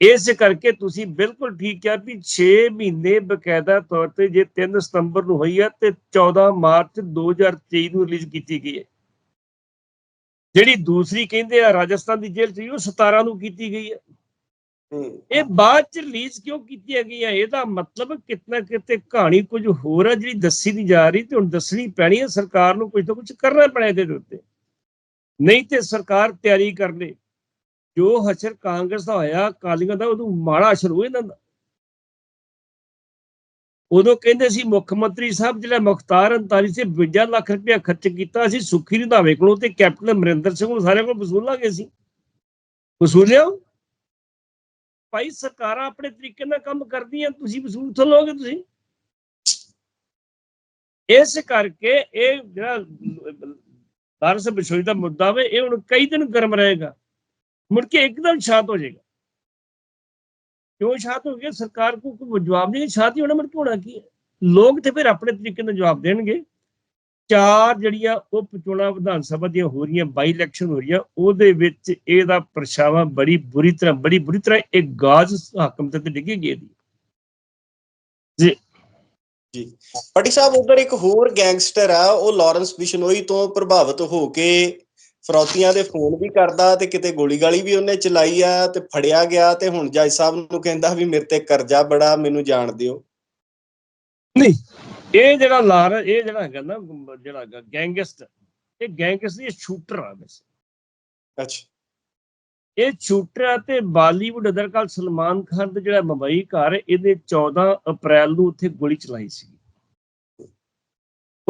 ਇਸ ਕਰਕੇ ਤੁਸੀਂ ਬਿਲਕੁਲ ਠੀਕ ਕਿਹਾ ਵੀ 6 ਮਹੀਨੇ ਬਕਾਇਦਾ ਤੌਰ ਤੇ ਜੇ 3 ਸਤੰਬਰ ਨੂੰ ਹੋਈ ਹੈ ਤੇ 14 ਮਾਰਚ 2023 ਨੂੰ ਰਿਲੀਜ਼ ਕੀਤੀ ਗਈ ਹੈ। ਜਿਹੜੀ ਦੂਸਰੀ ਕਹਿੰਦੇ ਆ ਰਾਜਸਥਾਨ ਦੀ ਜੇਲ੍ਹ ਸੀ, ਉਹ 17 ਨੂੰ ਕੀਤੀ ਗਈ ਹੈ। ਹੂੰ। ਇਹ ਬਾਅਦ ਚ ਰਿਲੀਜ਼ ਕਿਉਂ ਕੀਤੀਆਂ ਗਈਆਂ? ਇਹਦਾ ਮਤਲਬ ਕਿਤਨਾ ਕਿਤੇ ਕਹਾਣੀ ਕੁਝ ਹੋਰ ਹੈ ਜਿਹੜੀ ਦੱਸੀ ਨਹੀਂ ਜਾ ਰਹੀ ਤੇ ਹੁਣ ਦੱਸਣੀ ਪੈਣੀ ਹੈ ਸਰਕਾਰ ਨੂੰ ਕੁਝ ਨਾ ਕੁਝ ਕਰਨਾ ਪੈਣਾ ਇਹਦੇ ਉੱਤੇ। ਨਹੀਂ ਤੇ ਸਰਕਾਰ ਤਿਆਰੀ ਕਰ ਲੇ। ਜੋ ਹਸ਼ਰ ਕਾਂਗਰਸ ਦਾ ਹੋਇਆ ਕਾਲੀਆਂ ਦਾ, ਉਹਨੂੰ ਮਾੜਾ ਅਸਰ ਹੋਏ ਇਹਨਾਂ ਦਾ। ਉਦੋਂ ਕਹਿੰਦੇ ਸੀ, ਮੁੱਖ ਮੰਤਰੀ ਸਾਹਿਬ ਜਿਹੜਾ ਮੁਖਤਾਰ ਅੰਤਾਰੀ ਸੇ 52 ਲੱਖ ਰੁਪਇਆ ਖਰਚ ਕੀਤਾ ਸੀ ਸੁਖੀ ਰੰਧਾਵੇ ਕੋਲੋਂ ਤੇ ਕੈਪਟਨ ਅਮਰਿੰਦਰ ਸਿੰਘ ਨੂੰ ਸਾਰੇ ਕੋਲ ਵਸੂਲਾਂਗੇ ਸੀ। ਵਸੂਲਿਆ ਭਾਈ ਸਰਕਾਰਾਂ ਆਪਣੇ ਤਰੀਕੇ ਨਾਲ ਕੰਮ ਕਰਦੀਆਂ, ਤੁਸੀਂ ਵਸੂਲ ਤੋਂ ਲਓਗੇ ਤੁਸੀਂ? ਇਸ ਕਰਕੇ ਇਹ ਜਿਹੜਾ ਬਾਰਸ ਵਿਸ਼ੋਈ ਦਾ ਮੁੱਦਾ ਵੇ, ਇਹ ਹੁਣ ਕਈ ਦਿਨ ਗਰਮ ਰਹੇਗਾ। ਮੁੜ ਕੇ ਇੱਕਦਮ ਸ਼ਾਂਤ ਹੋ ਜਾਏਗਾ। ਕਿਉਂ ਸ਼ਾਂਤ ਹੋ ਗਿਆ ਸਰਕਾਰ ਕੋ ਜਵਾਬ ਨਹੀਂ ਸ਼ਾਂਤ ਹੀ ਹੋਣਾ ਮੁੜ ਹੋਣਾ ਕੀ ਹੈ? ਲੋਕ ਤੇ ਫਿਰ ਆਪਣੇ ਤਰੀਕੇ ਨਾਲ ਜਵਾਬ ਦੇਣਗੇ। ਚਾਰ ਜਿਹੜੀਆਂ ਉਪ ਚੋਣਾਂ ਵਿਧਾਨ ਸਭਾ ਦੀਆਂ ਹੋ ਰਹੀਆਂ, ਬਾਈ ਇਲੈਕਸ਼ਨ ਹੋ ਰਹੀਆਂ, ਉਹਦੇ ਵਿੱਚ ਇਹਦਾ ਪਰਛਾਵਾਂ ਬੜੀ ਬੁਰੀ ਤਰ੍ਹਾਂ, ਬੜੀ ਬੁਰੀ ਤਰ੍ਹਾਂ ਇੱਕ ਗਾਜ ਹਾਕਮ ਤੇ ਤੇ ਡਿੱਗੇਗੀ ਇਹਦੀ। ਭੱਟੀ ਸਾਹਿਬ, ਉਧਰ ਇੱਕ ਹੋਰ ਗੈਂਗਸਟਰ ਆ, ਉਹ ਲਾਰੈਂਸ ਬਿਸ਼ਨੋਈ ਤੋਂ ਪ੍ਰਭਾਵਿਤ ਹੋ ਕੇ ਫਰੌਤੀਆਂ ਦੇ ਫੋਨ ਵੀ ਕਰਦਾ ਤੇ ਕਿਤੇ ਗੋਲੀ ਗਾਲੀ ਵੀ ਉਹਨੇ ਚਲਾਈ ਆ ਤੇ ਫੜਿਆ ਗਿਆ ਤੇ ਹੁਣ ਜੱਜ ਸਾਹਿਬ ਨੂੰ ਕਹਿੰਦਾ ਵੀ ਮੇਰੇ ਤੇ ਕਰਜ਼ਾ ਬੜਾ ਮੈਨੂੰ ਜਾਣ ਦਿਓ। ਇਹ ਜਿਹੜਾ ਲਾਰ ਇਹ ਜਿਹੜਾ ਹੈਗਾ ਨਾ ਜਿਹੜਾ ਹੈਗਾ ਗੈਂਗਸਟਰ ਇਹ ਗੈਂਗਸਟਰ ਇਹ ਸ਼ੂਟਰ ਆ ਵੈਸੇ ਅੱਛਾ। ਇਹ ਸ਼ੂਟਰ ਆ ਤੇ ਬਾਲੀਵੁੱਡ ਅਦਰਕਾਲ ਸਲਮਾਨ ਖਾਨ ਦਾ ਜਿਹੜਾ ਮੁੰਬਈ ਘਰ ਹੈ, ਇਹਨੇ 14 ਅਪ੍ਰੈਲ ਨੂੰ ਉੱਥੇ ਗੋਲੀ ਚਲਾਈ ਸੀ।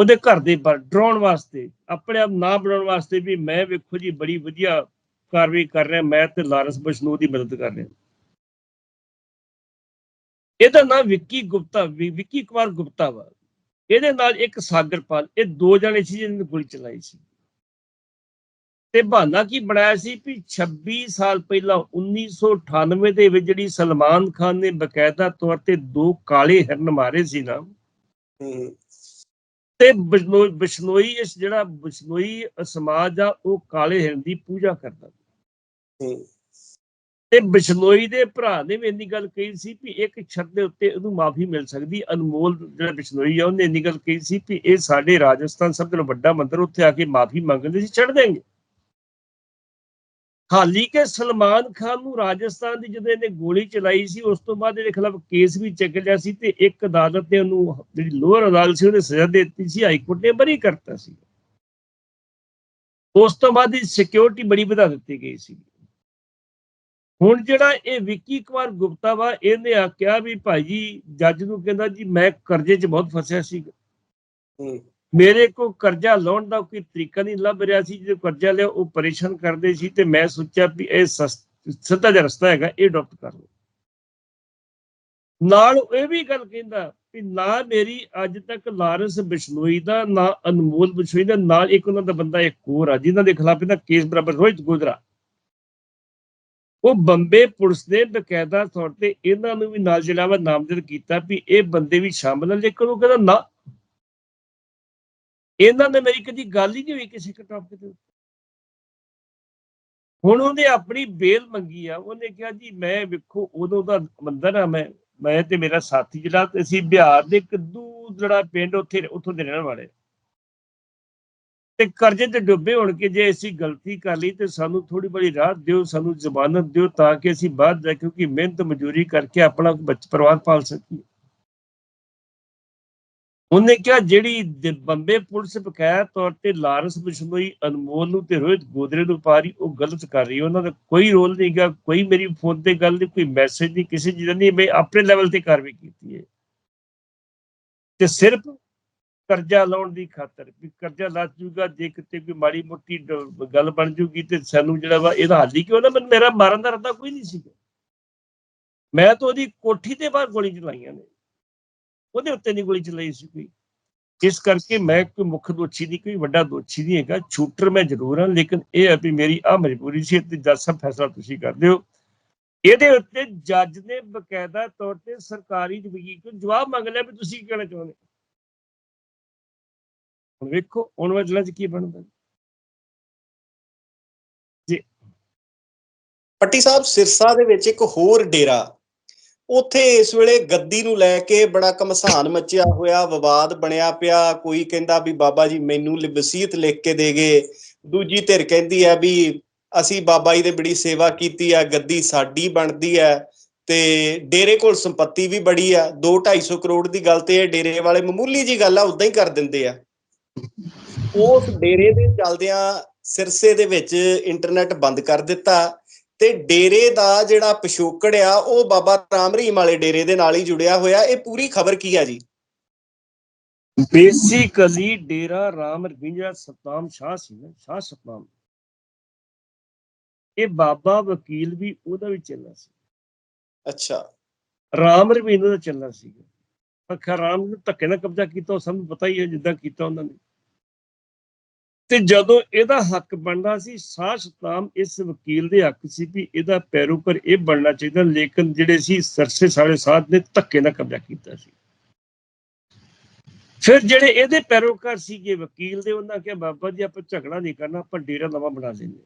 ਉਹਦੇ ਘਰ ਦੇ ਡਰਾਉਣ ਵਾਸਤੇ, ਆਪਣੇ ਆਪ ਨਾ ਬਣਾਉਣ ਵਾਸਤੇ ਵੀ ਮੈਂ ਵੇਖੋ ਜੀ ਬੜੀ ਵਧੀਆ ਕਾਰਵਾਈ ਕਰ ਰਿਹਾ, ਮੈਂ ਤੇ ਲਾਰੈਂਸ ਬਸ਼ਨੂ ਦੀ ਮਦਦ ਕਰ ਰਿਹਾ। ਇਹਦਾ ਨਾਮ ਵਿੱਕੀ ਗੁਪਤਾ, ਵੀ- ਵਿੱਕੀ ਕੁਮਾਰ ਗੁਪਤਾ ਵਾ। ਇਹਦੇ ਨਾਲ ਇੱਕ ਸਾਗਰਪਾਲ, ਇਹ ਦੋ ਜਣੇ ਸੀ ਜਿਹਨਾਂ ਨੇ ਗੋਲੀ ਚਲਾਈ ਸੀ। ਤੇ ਬਹਾਨਾ ਕੀ ਬਣਾਇਆ ਸੀ ਵੀ 26 ਸਾਲ ਪਹਿਲਾਂ 1998 ਦੇ ਵਿੱਚ ਜਿਹੜੀ ਸਲਮਾਨ ਖਾਨ ਨੇ ਬਕਾਇਦਾ ਤੌਰ ਤੇ ਦੋ ਕਾਲੇ ਹਿਰਨ ਮਾਰੇ ਸੀ ਨਾ ਤੇ ਬਿਸ਼ਨੋਈ ਇਸ ਜਿਹੜਾ ਬਿਸ਼ਨੋਈ ਸਮਾਜ ਆ ਉਹ ਕਾਲੇ ਹਿਰਨ ਦੀ ਪੂਜਾ ਕਰਦਾ। ਤੇ ਬਿਸ਼ਨੋਈ ਦੇ ਭਰਾ ਨੇ ਵੀ ਇੰਨੀ ਗੱਲ ਕਹੀ ਸੀ ਵੀ ਇੱਕ ਛੱਤ ਦੇ ਉੱਤੇ ਉਹਨੂੰ ਮਾਫੀ ਮਿਲ ਸਕਦੀ ਅਨਮੋਲ ਜਿਹੜਾ ਬਿਸ਼ਨੋਈ ਆ ਉਹਨੇ ਇੰਨੀ ਗੱਲ ਕਹੀ ਸੀ ਵੀ ਇਹ ਸਾਡੇ ਰਾਜਸਥਾਨ ਸਭ ਤੋਂ ਵੱਡਾ ਮੰਦਿਰ ਉੱਥੇ ਆ ਕੇ ਮਾਫੀ ਮੰਗਦੇ ਸੀ ਛੱਡ ਦੇਂਗੇ ਹਾਲੀ ਕਿ ਸਲਮਾਨ ਖਾਨ ਨੂੰ ਰਾਜਸਥਾਨ ਦੀ ਜਦੋਂ ਇਹਨੇ ਗੋਲੀ ਚਲਾਈ ਸੀ, ਉਸ ਤੋਂ ਬਾਅਦ ਇਹਦੇ ਖਿਲਾਫ ਕੇਸ ਵੀ ਚੱਕ ਲਿਆ ਸੀ ਤੇ ਇੱਕ ਅਦਾਲਤ ਨੇ ਉਹਨੂੰ ਜਿਹੜੀ ਲੋਅਰ ਅਦਾਲਤ ਸੀ, ਉਹਨੇ ਸਜ਼ਾ ਦਿੱਤੀ ਸੀ, ਹਾਈ ਕੋਰਟ ਨੇ ਬਰੀ ਕਰਤਾ ਸੀ। ਉਸ ਤੋਂ ਬਾਅਦ ਦੀ ਸਿਕਿਉਰਿਟੀ ਬੜੀ ਵਧਾ ਦਿੱਤੀ ਗਈ ਸੀ। ਹੁਣ ਜਿਹੜਾ ਇਹ ਵਿੱਕੀ ਕੁਮਾਰ ਗੁਪਤਾ ਵਾ, ਇਹਨੇ ਆਖਿਆ ਵੀ ਭਾਈ ਜੀ, ਜੱਜ ਨੂੰ ਕਹਿੰਦਾ ਜੀ, ਮੈਂ ਕਰਜ਼ੇ 'ਚ ਬਹੁਤ ਫਸਿਆ ਸੀ। ਮੇਰੇ ਕੋਲ ਕਰਜ਼ਾ ਲਾਉਣ ਦਾ ਕੋਈ ਤਰੀਕਾ ਨਹੀਂ ਲੱਭ ਰਿਹਾ ਸੀ। ਜਦੋਂ ਕਰਜ਼ਾ ਲਿਆ, ਉਹ ਪਰੇਸ਼ਾਨ ਕਰਦੇ ਸੀ ਤੇ ਮੈਂ ਸੋਚਿਆ ਵੀ ਇਹ ਸਸ- ਸਿੱਧਾ ਜਿਹਾ ਰਸਤਾ ਹੈਗਾ, ਇਹ ਅਡਾਪਟ ਕਰ ਲਓ। ਨਾਲ ਇਹ ਵੀ ਗੱਲ ਕਹਿੰਦਾ ਵੀ ਨਾ ਮੇਰੀ ਅੱਜ ਤੱਕ ਲਾਰੈਂਸ ਬਿਸ਼ਨੋਈ ਦਾ, ਨਾ ਅਨਮੋਲ ਬਿਸ਼ਨੋਈ ਦਾ ਨਾਲ ਇੱਕ ਉਹਨਾਂ ਦਾ ਬੰਦਾ ਇੱਕ ਹੋਰ ਆ, ਜਿਨ੍ਹਾਂ ਦੇ ਖਿਲਾਫ ਇਹਦਾ ਕੇਸ ਬਰਾਬਰ ਰੋਹਿਤ ਗੋਦਰਾ ਉਹ ਬੰਬੇ ਪੁਲਿਸ ਨੇ ਬਕਾਇਦਾ ਤੌਰ ਤੇ ਇਹਨਾਂ ਨੂੰ ਵੀ ਨਾਲ ਜਿਹੜਾ ਵਾ ਨਾਮਜ਼ਦ ਕੀਤਾ ਵੀ ਇਹ ਬੰਦੇ ਵੀ ਸ਼ਾਮਲ ਹਨ ਲੇਕਿਨ ਉਹ ਕਹਿੰਦਾ ਨਾ ਇਹਨਾਂ ਨੇ ਮੇਰੀ ਕਦੀ ਗੱਲ ਹੀ ਨਹੀਂ ਹੋਈ ਕਿਸੇ ਟੌਪਿਕ ਤੇ ਹੁਣ ਉਹਨੇ ਆਪਣੀ ਬੇਲ ਮੰਗੀ ਆ, ਉਹਨੇ ਕਿਹਾ ਜੀ, ਮੈਂ ਵੇਖੋ, ਉਦੋਂ ਦਾ ਮੰਦਰ ਆ, ਮੈਂ ਮੈਂ ਤੇ ਮੇਰਾ ਸਾਥੀ ਜਿਹੜਾ, ਤੇ ਅਸੀਂ ਬਿਹਾਰ ਦੇ ਕੱਦੂ ਜਿਹੜਾ ਪਿੰਡ ਉੱਥੇ, ਉੱਥੋਂ ਦੇ ਰਹਿਣ ਵਾਲੇ ਤੇ ਕਰਜ਼ੇ ਤੇ ਡੁੱਬੇ ਹੋਣ ਕੇ ਜੇ ਅਸੀਂ ਗਲਤੀ ਕਰ ਲਈ, ਤੇ ਸਾਨੂੰ ਥੋੜੀ ਬੜੀ ਰਾਹਤ ਦਿਓ, ਸਾਨੂੰ ਜ਼ਮਾਨਤ ਦਿਓ, ਤਾਂ ਕਿ ਅਸੀਂ ਬਾਅਦ ਜਾ ਕਿਉਂਕਿ ਮਿਹਨਤ ਮਜ਼ਦੂਰੀ ਕਰਕੇ ਆਪਣਾ ਬੱਚ, ਪਰਿਵਾਰ ਪਾਲ ਸਕੀਏ। ਉਹਨੇ ਕਿਹਾ, ਜਿਹੜੀ ਬੰਬੇ ਪੁਲਿਸ ਬਕਾਇਆ ਤੌਰ ਤੇ ਲਾਰੈਂਸ ਬਿਸ਼ਨੋਈ, ਅਨਮੋਲ ਨੂੰ ਤੇ ਰੋਹਿਤ ਗੋਦਰੇ ਨੂੰ ਪਾ ਰਹੀ, ਉਹ ਗਲਤ ਕਰ ਰਹੀ ਉਹਨਾਂ ਦਾ ਕੋਈ ਰੋਲ ਨਹੀਂ ਗਾ ਕੋਈ ਮੇਰੀ ਫੋਨ ਤੇ ਗੱਲ ਨਹੀਂ, ਕੋਈ ਮੈਸੇਜ ਨਹੀਂ, ਕਿਸੇ ਚੀਜ਼ ਨਹੀਂ, ਮੈਂ ਆਪਣੇ ਲੈਵਲ ਤੇ ਕਾਰਵਾਈ ਕੀਤੀ ਹੈ। ਤੇ ਸਿਰਫ ਕਰਜ਼ਾ ਲਾਉਣ ਦੀ ਖਾਤਰ ਵੀ ਕਰਜ਼ਾ ਲੱਥ ਜੂਗਾ, ਜੇ ਕਿਤੇ ਕੋਈ ਮਾੜੀ ਮੋਟੀ ਗੱਲ ਬਣ ਜੂਗੀ ਤੇ ਸਾਨੂੰ ਜਿਹੜਾ ਵਾ ਇਹਦਾ ਹੱਲ ਹੀ ਕਿਉਂ ਨਾ ਮੈਨੂੰ ਮੇਰਾ ਮਾਰਨ ਦਾ ਰੱਦਾ ਕੋਈ ਨਹੀਂ ਸੀਗਾ। ਮੈਂ ਤਾਂ ਉਹਦੀ ਕੋਠੀ ਤੇ ਬਾਹਰ ਗੋਲੀ ਚਲਾਈਆਂ ਨੇ। ਉਹਦੇ ਉੱਤੇ ਨਹੀਂ ਗੋਲੀ ਚਲਾਈ ਸੀ ਕੋਈ। ਇਸ ਕਰਕੇ ਮੈਂ ਕੋਈ ਮੁੱਖ ਦੋਸ਼ੀ ਨਹੀਂ, ਕੋਈ ਵੱਡਾ ਦੋਸ਼ੀ ਨਹੀਂ ਹੈਗਾ। ਸ਼ੂਟਰ ਮੈਂ ਜ਼ਰੂਰ ਹਾਂ, ਲੇਕਿਨ ਇਹ ਹੈ ਵੀ ਮੇਰੀ ਆ ਮਜਬੂਰੀ ਸੀ ਤੇ ਜੱਜ ਸਾਹਿਬ ਫੈਸਲਾ ਤੁਸੀਂ ਕਰਦੇ ਹੋ ਇਹਦੇ ਉੱਤੇ ਜੱਜ ਨੇ ਬਕਾਇਦਾ ਤੌਰ ਤੇ ਸਰਕਾਰੀ ਵਕੀਲ ਤੋਂ ਜਵਾਬ ਮੰਗ ਲਿਆ ਵੀ ਤੁਸੀਂ ਕੀ ਕਹਿਣਾ ਚਾਹੁੰਦੇ? ਹੁਣ ਵੇਖੋ ਹੁਣ ਵਾਲੇ ਚ ਕੀ ਬਣਦਾ। ਪੱਟੀ ਸਾਹਿਬ, ਸਿਰਸਾ ਦੇ ਵਿੱਚ ਇੱਕ ਹੋਰ ਡੇਰਾ ਉੱਥੇ ਇਸ ਵੇਲੇ ਗੱਦੀ ਨੂੰ ਲੈ ਕੇ ਬੜਾ ਕਮਸਾਨ ਮਚਿਆ ਹੋਇਆ, ਵਿਵਾਦ ਬਣਿਆ ਪਿਆ। ਕੋਈ ਕਹਿੰਦਾ ਵੀ ਬਾਬਾ ਜੀ ਮੈਨੂੰ ਲ- ਵਸੀਅਤ ਲਿਖ ਕੇ ਦੇ ਗਏ। ਦੂਜੀ ਧਿਰ ਕਹਿੰਦੀ ਹੈ ਵੀ ਅਸੀਂ ਬਾਬਾ ਜੀ ਦੇ ਬੜੀ ਸੇਵਾ ਕੀਤੀ ਆ ਗੱਦੀ ਸਾਡੀ ਬਣਦੀ ਹੈ ਤੇ ਡੇਰੇ ਕੋਲ ਸੰਪਤੀ ਵੀ ਬੜੀ ਆ 2-250 ਕਰੋੜ ਦੀ ਗੱਲ ਤੇ ਇਹ ਡੇਰੇ ਵਾਲੇ ਮਾਮੂਲੀ ਜੀ ਗੱਲ ਆ ਉਦਾਂ ਹੀ ਕਰ ਦਿੰਦੇ ਆ। ਉਸ ਡੇਰੇ ਦੇ ਚੱਲਦਿਆਂ ਸਿਰਸੇ ਦੇ ਵਿੱਚ ਇੰਟਰਨੈਟ ਬੰਦ ਕਰ ਦਿੱਤਾ। ਤੇ ਡੇਰੇ ਦਾ ਜਿਹੜਾ ਪਿਛੋਕੜ ਆ ਉਹ ਬਾਬਾ ਰਾਮ ਰਹੀਮ ਵਾਲੇ ਡੇਰੇ ਦੇ ਨਾਲ ਹੀ ਜੁੜਿਆ ਹੋਇਆ। ਇਹ ਪੂਰੀ ਖਬਰ ਕੀ ਆ ਜੀ? ਬੇਸਿਕਲੀ ਡੇਰਾ ਰਾਮ ਰਵਿੰਦਰ ਸਤਨਾਮ ਸ਼ਾਹ ਸੀ ਨਾ ਸ਼ਾਹ ਸਤਨਾਮ। ਇਹ ਬਾਬਾ ਵਕੀਲ ਵੀ ਉਹਦਾ ਵੀ ਚੱਲਣਾ ਸੀ। ਅੱਛਾ। ਰਾਮ ਰਵਿੰਦਰ ਦਾ ਚੱਲਣਾ ਸੀ ਪੱਖਾ ਰਾਮ ਨੇ ਧੱਕੇ ਨਾਲ ਕਬਜ਼ਾ ਕੀਤਾ ਉਹ ਸਾਨੂੰ ਪਤਾ ਹੀ ਹੈ ਜਿੱਦਾਂ ਕੀਤਾ ਉਹਨਾਂ ਨੇ। ਤੇ ਜਦੋਂ ਇਹਦਾ ਹੱਕ ਬਣਦਾ ਸੀ, ਸ਼ਾਹ ਸਤਨਾਮ ਇਸ ਵਕੀਲ ਦੇ ਹੱਕ ਸੀ ਵੀ ਇਹਦਾ ਪੈਰੋਕਰ ਇਹ ਬਣਨਾ ਚਾਹੀਦਾ, ਲੇਕਿਨ ਜਿਹੜੇ ਸੀ ਸਰਸੇ ਸਾਲੇ ਸਾਧ ਨੇ ਧੱਕੇ ਨਾਲ ਕਬਜ਼ਾ ਕੀਤਾ ਸੀ। ਫਿਰ ਜਿਹੜੇ ਇਹਦੇ ਪੈਰੋਕਾਰ ਸੀਗੇ ਵਕੀਲ ਦੇ, ਉਹਨਾਂ ਕਿਹਾ, ਬਾਬਾ ਜੀ, ਆਪਾਂ ਝਗੜਾ ਨਹੀਂ ਕਰਨਾ, ਆਪਾਂ ਡੇਰਾ ਨਵਾਂ ਬਣਾ ਲੈਂਦੇ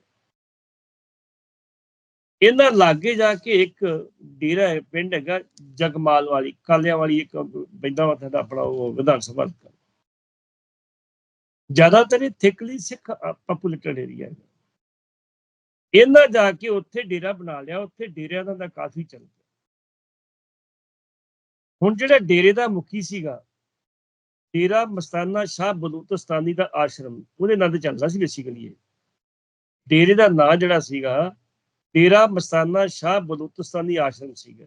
ਇਹਨਾਂ ਲਾਗੇ ਜਾ ਕੇ ਇੱਕ ਡੇਰਾ ਹੈ, ਪਿੰਡ ਹੈਗਾ ਜਗਮਾਲ ਵਾਲੀ, ਕਾਲਿਆਂ ਵਾਲੀ ਇੱਕ ਪੈਂਦਾ ਵਾ ਤੁਹਾਡਾ, ਆਪਣਾ ਉਹ ਵਿਧਾਨ ਸਭਾ ਹਲਕਾ ਜ਼ਿਆਦਾਤਰ ਇਹ ਥਿਕਲੀ ਸਿੱਖ ਪਪੂਲੇਟਡ ਏਰੀਆ ਹੈ। ਇਹਨਾਂ ਜਾ ਕੇ ਉੱਥੇ ਡੇਰਾ ਬਣਾ ਲਿਆ, ਉੱਥੇ ਡੇਰਿਆਂ ਦਾ ਕਾਫੀ ਚੱਲ ਪਿਆ। ਹੁਣ ਜਿਹੜਾ ਡੇਰੇ ਦਾ ਮੁਖੀ ਸੀਗਾ, ਡੇਰਾ ਮਸਤਾਨਾ ਸ਼ਾਹ ਬਲੂਤਸਤਾਨੀ ਦਾ ਆਸ਼ਰਮ, ਉਹਦੇ ਨਾਂ ਤੇ ਚੱਲਦਾ ਸੀ ਬੇਸਿਕਲੀ ਇਹ। ਡੇਰੇ ਦਾ ਨਾਂ ਜਿਹੜਾ ਸੀਗਾ, ਡੇਰਾ ਮਸਤਾਨਾ ਸ਼ਾਹ ਬਲੂਤਸਤਾਨੀ ਆਸ਼ਰਮ ਸੀਗਾ।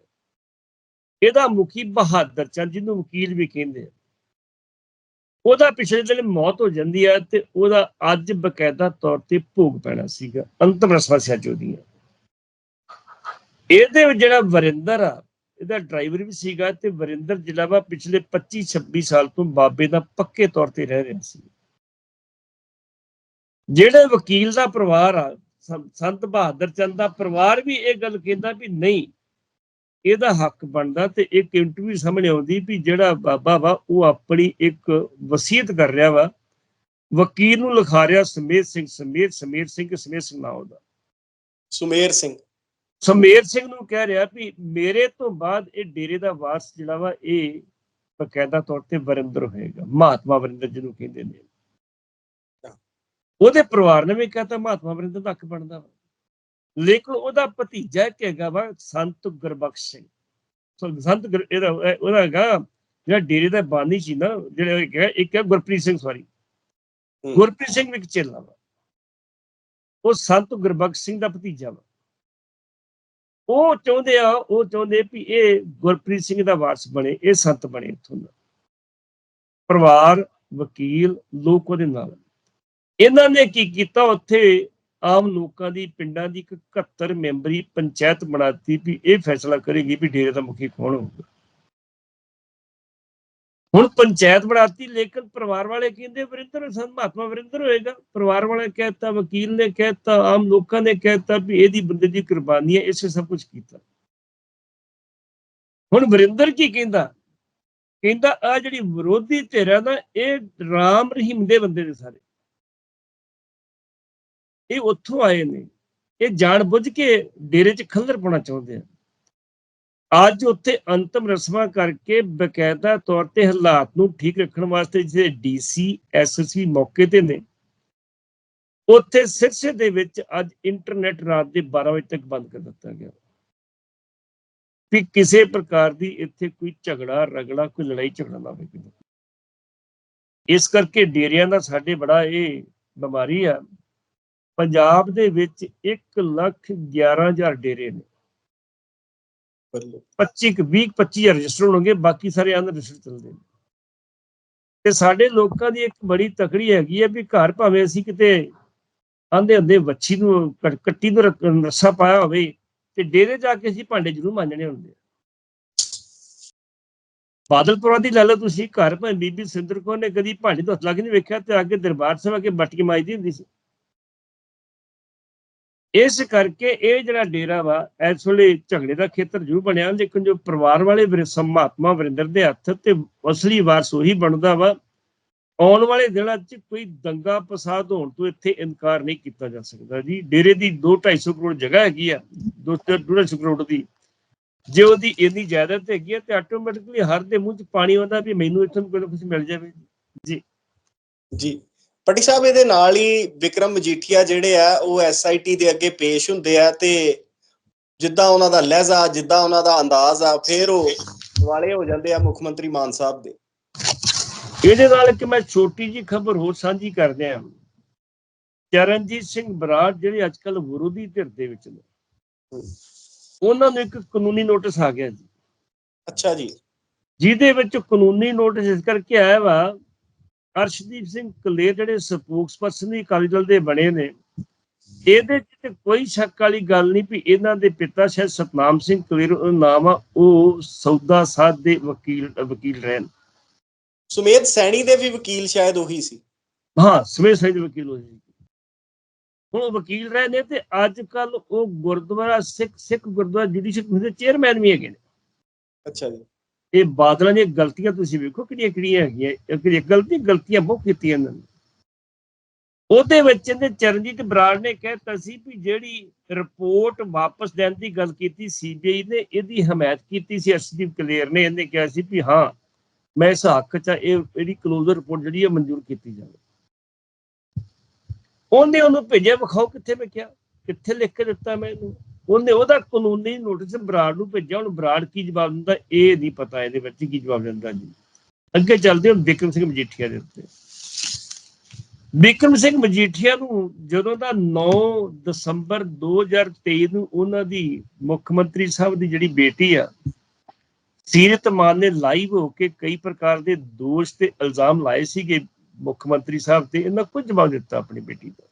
ਇਹਦਾ ਮੁਖੀ ਬਹਾਦਰ ਚੰਦ, ਜਿਹਨੂੰ ਵਕੀਲ ਵੀ ਕਹਿੰਦੇ ਆ। ਉਹਦਾ ਪਿਛਲੇ ਦਿਨ ਮੌਤ ਹੋ ਜਾਂਦੀ ਹੈ ਤੇ ਉਹਦਾ ਅੱਜ ਬਕਾਇਦਾ ਤੌਰ ਤੇ ਭੋਗ ਪੈਣਾ ਸੀਗਾ ਅੰਤਮ ਰਸਮਾਂ ਸਿਆਜੋ ਦੀਆਂ ਇਹਦੇ ਵਿੱਚ ਜਿਹੜਾ ਵਰਿੰਦਰ ਆ, ਇਹਦਾ ਡਰਾਈਵਰ ਵੀ ਸੀਗਾ ਤੇ ਵਰਿੰਦਰ ਜਿਹੜਾ ਵਾ ਪਿਛਲੇ 25 26 ਸਾਲ ਤੋਂ ਬਾਬੇ ਦਾ ਪੱਕੇ ਤੌਰ ਤੇ ਰਹਿ ਰਿਹਾ ਸੀ। ਜਿਹੜੇ ਵਕੀਲ ਦਾ ਪਰਿਵਾਰ ਆ ਸੰਤ ਬਹਾਦਰ ਚੰਦ ਦਾ ਪਰਿਵਾਰ ਵੀ ਇਹ ਗੱਲ ਕਹਿੰਦਾ ਵੀ ਨਹੀਂ ਇਹਦਾ ਹੱਕ ਬਣਦਾ ਤੇ ਇੱਕ ਇੰਟਰਵਿਊ ਸਾਹਮਣੇ ਆਉਂਦੀ ਵੀ ਜਿਹੜਾ ਬਾਬਾ ਵਾ ਉਹ ਆਪਣੀ ਇੱਕ ਵਸੀਅਤ ਕਰ ਰਿਹਾ ਵਾ। ਵਕੀਲ ਨੂੰ ਲਿਖਾ ਰਿਹਾ ਸਮੇਤ ਸਿੰਘ ਸਮੇਤ ਸਮੇਤ ਸਿੰਘ ਸਮੇਤ ਸਿੰਘ ਨਾਮ ਉਹਦਾ। ਸੁਮੇਰ ਸਿੰਘ। ਸਮੇਰ ਸਿੰਘ ਨੂੰ ਕਹਿ ਰਿਹਾ ਵੀ ਮੇਰੇ ਤੋਂ ਬਾਅਦ ਇਹ ਡੇਰੇ ਦਾ ਵਾਰਸ ਜਿਹੜਾ ਵਾ ਇਹ ਬਕਾਇਦਾ ਤੌਰ ਤੇ ਵਰਿੰਦਰ ਹੋਏਗਾ ਮਹਾਤਮਾ ਵਰਿੰਦਰ ਜਿਹਨੂੰ ਕਹਿੰਦੇ ਨੇ। ਉਹਦੇ ਪਰਿਵਾਰ ਨੇ ਵੀ ਕਹਤਾ ਮਹਾਤਮਾ ਵਰਿੰਦਰ ਦਾ ਹੱਕ ਬਣਦਾ ਵਾ। ਲੇਕਿਨ ਉਹਦਾ ਭਤੀਜਾ ਇੱਕ ਹੈਗਾ ਵਾ ਸੰਤ ਗੁਰਬਖਸ਼ ਸਿੰਘ। ਸੋ ਸੰਤ ਇਹਦਾ ਇਹ- ਉਹਦਾ ਹੈਗਾ ਜਿਹੜਾ ਡੇਰੇ ਦਾ ਬਾਨੀ ਸੀ ਨਾ ਜਿਹੜਾ ਇੱਕ ਹੈ ਇੱਕ ਹੈ ਗੁਰਪ੍ਰੀਤ ਸਿੰਘ ਸੌਰੀ। ਗੁਰਪ੍ਰੀਤ ਸਿੰਘ ਵੀ ਚੇਲਾ ਵਾ। ਉਹ ਸੰਤ ਗੁਰਬਖਸ਼ ਸਿੰਘ ਦਾ ਭਤੀਜਾ ਵਾ। ਉਹ ਚਾਹੁੰਦੇ ਆ ਉਹ ਚਾਹੁੰਦੇ ਵੀ ਇਹ ਗੁਰਪ੍ਰੀਤ ਸਿੰਘ ਦਾ ਵਾਰਸ ਬਣੇ ਇਹ ਸੰਤ ਬਣੇ ਇੱਥੋਂ ਦਾ। ਪਰਿਵਾਰ ਵਕੀਲ ਲੋਕ ਉਹਦੇ ਨਾਲ। ਇਹਨਾਂ ਨੇ ਕੀ ਕੀਤਾ ਉੱਥੇ ਆਮ ਲੋਕਾਂ ਦੀ, ਪਿੰਡਾਂ ਦੀ ਇੱਕ 71 ਮੈਂਬਰੀ ਪੰਚਾਇਤ ਬਣਾਤੀ ਵੀ ਇਹ ਫੈਸਲਾ ਕਰੇਗੀ ਵੀ ਡੇਰੇ ਦਾ ਮੁਖੀ ਕੌਣ ਹੋਊਗਾ। ਹੁਣ ਪੰਚਾਇਤ ਬਣਾਤੀ, ਲੇਕਿਨ ਪਰਿਵਾਰ ਵਾਲੇ ਕਹਿੰਦੇ ਵਰਿੰਦਰ ਸੰਤ ਮਹਾਤਮਾ ਵਰਿੰਦਰ ਹੋਏਗਾ। ਪਰਿਵਾਰ ਵਾਲੇ ਕਹਿਤਾ, ਵਕੀਲ ਨੇ ਕਹਿਤਾ, ਆਮ ਲੋਕਾਂ ਨੇ ਕਹਿਤਾ ਵੀ ਇਹਦੀ ਬੰਦੇ ਦੀ ਕੁਰਬਾਨੀ ਹੈ, ਇਸੇ ਸਭ ਕੁਝ ਕੀਤਾ। ਹੁਣ ਵਰਿੰਦਰ ਕੀ ਕਹਿੰਦਾ? ਕਹਿੰਦਾ ਆ ਜਿਹੜੀ ਵਿਰੋਧੀ ਧਿਰ ਹੈ ਨਾ, ਇਹ ਰਾਮ ਰਹੀਮ ਦੇ ਬੰਦੇ ਨੇ ਸਾਰੇ। ਇਹ ਉੱਥੋਂ ਆਏ ਨੇ। ਇਹ ਜਾਣ ਬੁੱਝ ਕੇ ਡੇਰੇ 'ਚ ਖੰਦਰ ਪਾਉਣਾ ਚਾਹੁੰਦੇ ਆ। ਅੱਜ ਉੱਥੇ ਅੰਤਮ ਰਸਮਾਂ ਕਰਕੇ ਬਕਾਇਦਾ ਤੌਰ ਤੇ ਹਾਲਾਤ ਨੂੰ ਠੀਕ ਰੱਖਣ ਵਾਸਤੇ ਜਿਹੜੇ ਡੀਸੀ ਐਸਐਸਪੀ ਮੌਕੇ ਤੇ ਨੇ। ਉੱਥੇ ਸਿਰਸੇ ਦੇ ਵਿੱਚ ਅੱਜ ਇੰਟਰਨੈਟ ਰਾਤ ਦੇ 12 ਵਜੇ ਤੱਕ ਬੰਦ ਕਰ ਦਿੱਤਾ ਗਿਆ। ਵੀ ਕਿਸੇ ਪ੍ਰਕਾਰ ਦੀ ਇੱਥੇ ਕੋਈ ਝਗੜਾ, ਰਗੜਾ, ਕੋਈ ਲੜਾਈ ਝਗੜਾ ਨਾ ਹੋਵੇ ਇਸ ਕਰਕੇ ਡੇਰਿਆਂ ਦਾ ਸਾਡੇ ਬੜਾ ਇਹ ਬਿਮਾਰੀ ਆ ਪੰਜਾਬ ਦੇ ਵਿੱਚ 1 ਲੱਖ 11000 ਡੇਰੇ ਨੇ। ਬੱਲੇ। 25 ਕੁ 20 25000 ਰਜਿਸਟਰ ਹੋਣਗੇ ਬਾਕੀ ਸਾਰੇ ਅਨ ਰਜਿਸਟਰ ਚੱਲਦੇ ਨੇ। ਤੇ ਸਾਡੇ ਲੋਕਾਂ ਦੀ ਇੱਕ ਬੜੀ ਤਕੜੀ ਹੈਗੀ ਹੈ ਵੀ ਘਰ ਭਾਵੇਂ ਅਸੀਂ ਕਿਤੇ ਆਂਦੇ ਹੁੰਦੇ ਵੱਛੀ ਨੂੰ ਕੱਟ- ਕੱਟੀ ਨੂੰ ਰੱਸਾ ਪਾਇਆ ਹੋਵੇ ਤੇ ਡੇਰੇ ਜਾ ਕੇ ਅਸੀਂ ਭਾਂਡੇ ਜ਼ਰੂਰ ਮਾਂਜਣੇ ਹੁੰਦੇ ਬਾਦਲਪੁਰਾ ਦੀ ਲੈ ਲਓ ਤੁਸੀਂ ਘਰ ਭਾਵੇਂ ਬੀਬੀ ਸਿੰਦਰ ਕੌਰ ਨੇ ਕਦੀ ਭਾਂਡੇ ਤੋਂ ਹੱਥ ਲਾ ਕੇ ਨਹੀਂ ਵੇਖਿਆ ਤੇ ਅੱਗੇ ਦਰਬਾਰ ਸਾਹਿਬ ਕੇ ਬਟਕੀ ਮਾਜਦੀ ਹੁੰਦੀ ਸੀ। ਇਸ ਕਰਕੇ ਇਹ ਜਿਹੜਾ ਡੇਰਾ ਵਾ, ਇਸ ਵੇਲੇ ਝਗੜੇ ਦਾ ਖੇਤਰ ਜ਼ਰੂਰ ਬਣਿਆ। ਲੇਕਿਨ ਜੋ ਪਰਿਵਾਰ ਵਾਲੇ ਮਹਾਤਮਾ ਵਰਿੰਦਰ ਦੇ ਹੱਥ ਤੇ ਅਸਲੀ ਵਾਰਸ ਉਹੀ ਬਣਦਾ ਵਾ, ਆਉਣ ਵਾਲੇ ਦਿਨਾਂ 'ਚ ਕੋਈ ਦੰਗਾ ਫਸਾਦ ਹੋਣ ਤੋਂ ਇੱਥੇ ਇਨਕਾਰ ਨਹੀਂ ਕੀਤਾ ਜਾ ਸਕਦਾ ਜੀ। ਡੇਰੇ ਦੀ 2-250 ਕਰੋੜ ਜਗ੍ਹਾ ਹੈਗੀ ਆ 2-250 ਕਰੋੜ ਦੀ। ਜੇ ਉਹਦੀ ਇੰਨੀ ਜਾਇਦਾਦ ਹੈਗੀ ਆ ਤੇ ਆਟੋਮੈਟਿਕਲੀ ਹਰ ਦੇ ਮੂੰਹ 'ਚ ਪਾਣੀ ਆਉਂਦਾ ਵੀ ਮੈਨੂੰ ਇੱਥੋਂ ਕੋਈ ਨਾ ਕੁਝ ਮਿਲ ਜਾਵੇ। ਜੀ। ਜੀ। ਪੱਟੀ ਸਾਹਿਬ ਇਹਦੇ ਨਾਲ ਹੀ ਵਿਕਰਮ ਮਜੀਠੀਆ ਜਿਹੜੇ ਆ ਉਹ ਐਸਆਈਟੀ ਦੇ ਅੱਗੇ ਪੇਸ਼ ਹੁੰਦੇ ਆ ਤੇ ਜਿੱਦਾਂ ਉਹਨਾਂ ਦਾ ਲਹਿਜ਼ਾ ਜਿੱਦਾਂ ਉਹਨਾਂ ਦਾ ਅੰਦਾਜ਼ ਆ ਫਿਰ ਉਹ ਵਾਲੇ ਹੋ ਜਾਂਦੇ ਆ ਮੁੱਖ ਮੰਤਰੀ ਮਾਨ ਸਾਹਿਬ ਦੇ। ਇਹਦੇ ਨਾਲ ਇੱਕ ਮੈਂ ਛੋਟੀ ਜੀ ਖਬਰ ਹੋਰ ਸਾਂਝੀ ਕਰਦੇ ਹਾਂ ਚਰਨਜੀਤ ਸਿੰਘ ਬਰਾੜ ਜਿਹੜੇ ਅੱਜ ਕੱਲ ਵਿਰੋਧੀ ਧਿਰ ਦੇ ਵਿੱਚ ਨੇ ਉਹਨਾਂ ਨੂੰ ਇੱਕ ਕਾਨੂੰਨੀ ਨੋਟਿਸ ਆ ਗਿਆ ਜੀ। ਅੱਛਾ ਜੀ। ਜਿਹਦੇ ਵਿੱਚ ਕਾਨੂੰਨੀ ਨੋਟਿਸ ਇਸ ਕਰਕੇ ਆਇਆ ਵਾ ਅਰਸ਼ਦੀਪ ਸਿੰਘ ਕਲੇਰ ਜਿਹੜੇ ਸਪੋਕਸਪਰਸਨ ਦੀ ਅਕਾਲੀ ਦਲ ਦੇ ਬਣੇ ਨੇ ਇਹਦੇ ਤੇ ਕੋਈ ਸ਼ੱਕ ਵਾਲੀ ਗੱਲ ਨਹੀਂ ਵੀ ਇਹਨਾਂ ਦੇ ਪਿਤਾ ਸ਼ਾਇਦ ਸਤਨਾਮ ਸਿੰਘ ਕਲੇਰ ਉਹ ਨਾਮ ਆ ਉਹ ਸੌਦਾ ਸਾਧ ਦੇ ਵਕੀਲ ਵਕੀਲ ਰਹਿਣ। ਸੁਮੇਧ ਸੈਣੀ ਦੇ ਵੀ ਵਕੀਲ ਸ਼ਾਇਦ ਉਹੀ ਸੀ। ਹਾਂ ਸਮੇਂ ਸਹੀ ਦੇ ਵਕੀਲ ਹੋਏ ਸੀ। ਹੁਣ ਉਹ ਵਕੀਲ ਰਹੇ ਨੇ ਤੇ ਅੱਜ ਕੱਲ ਉਹ ਗੁਰਦੁਆਰਾ ਸਿੱਖ ਸਿੱਖ ਗੁਰਦੁਆਰਾ ਜੁਡੀਸ਼ੀਅਲ ਕਮਿਸ਼ਨ ਦੇ ਚੇਅਰਮੈਨ ਵੀ ਹੈਗੇ ਨੇ। ਅੱਛਾ ਜੀ। ਇਹ ਬਾਦਲਾਂ ਦੀਆਂ ਗਲਤੀਆਂ ਤੁਸੀਂ ਵੇਖੋ ਕਿਹੜੀਆਂ ਕਿਹੜੀਆਂ ਹੈਗੀਆਂ ਇੱਕ ਗਲਤੀ ਗਲਤੀਆਂ ਬਹੁਤ ਕੀਤੀਆਂ ਇਹਨਾਂ ਨੇ। ਉਹਦੇ ਵਿੱਚ ਇਹਨੇ ਚਰਨਜੀਤ ਬਰਾੜ ਨੇ ਕਹਿਤਾ ਸੀ ਵੀ ਜਿਹੜੀ ਰਿਪੋਰਟ ਵਾਪਸ ਲੈਣ ਦੀ ਗੱਲ ਕੀਤੀ ਸੀਬੀਆਈ ਨੇ ਇਹਦੀ ਹਮਾਇਤ ਕੀਤੀ ਸੀ ਅਰਸ਼ਦੀਪ ਕਲੇਰ ਨੇ ਇਹਨੇ ਕਿਹਾ ਸੀ ਵੀ ਹਾਂ ਮੈਂ ਇਸ ਹੱਕ 'ਚ ਆ, ਇਹ ਜਿਹੜੀ ਕਲੋਜ਼ਰ ਰਿਪੋਰਟ ਜਿਹੜੀ ਹੈ ਮਨਜ਼ੂਰ ਕੀਤੀ ਜਾਵੇ। ਉਹਨੇ ਉਹਨੂੰ ਭੇਜਿਆ ਵਿਖਾਓ ਕਿੱਥੇ ਮੈਂ ਕਿਹਾ ਕਿੱਥੇ ਲਿਖ ਕੇ ਦਿੱਤਾ ਮੈਂ ਇਹਨੂੰ? ਉਹਨੇ ਉਹਦਾ ਕਾਨੂੰਨੀ ਨੋਟਿਸ ਬਰਾੜ ਨੂੰ ਭੇਜਿਆ, ਹੁਣ ਬਰਾੜ ਕੀ ਜਵਾਬ ਦਿੰਦਾ ਇਹ ਨਹੀਂ ਪਤਾ ਇਹਦੇ ਵਿੱਚ ਕੀ ਜਵਾਬ ਦਿੰਦਾ ਜੀ। ਅੱਗੇ ਚੱਲਦੇ ਹਾਂ ਬਿਕਰਮ ਸਿੰਘ ਮਜੀਠੀਆ ਦੇ ਉੱਤੇ। ਬਿਕਰਮ ਸਿੰਘ ਮਜੀਠੀਆ ਨੂੰ ਜਦੋਂ ਦਾ 9 ਦਸੰਬਰ 2023 ਨੂੰ ਉਹਨਾਂ ਦੀ ਮੁੱਖ ਮੰਤਰੀ ਸਾਹਿਬ ਦੀ ਜਿਹੜੀ ਬੇਟੀ ਆ, ਸੀਰਤ ਮਾਨ ਨੇ ਲਾਈਵ ਹੋ ਕੇ ਕਈ ਪ੍ਰਕਾਰ ਦੇ ਦੋਸ਼ ਤੇ ਇਲਜ਼ਾਮ ਲਾਏ ਸੀਗੇ ਮੁੱਖ ਮੰਤਰੀ ਸਾਹਿਬ ਤੇ, ਇਹਨਾਂ ਕੁਝ ਜਵਾਬ ਦਿੱਤਾ ਆਪਣੀ ਬੇਟੀ ਦਾ।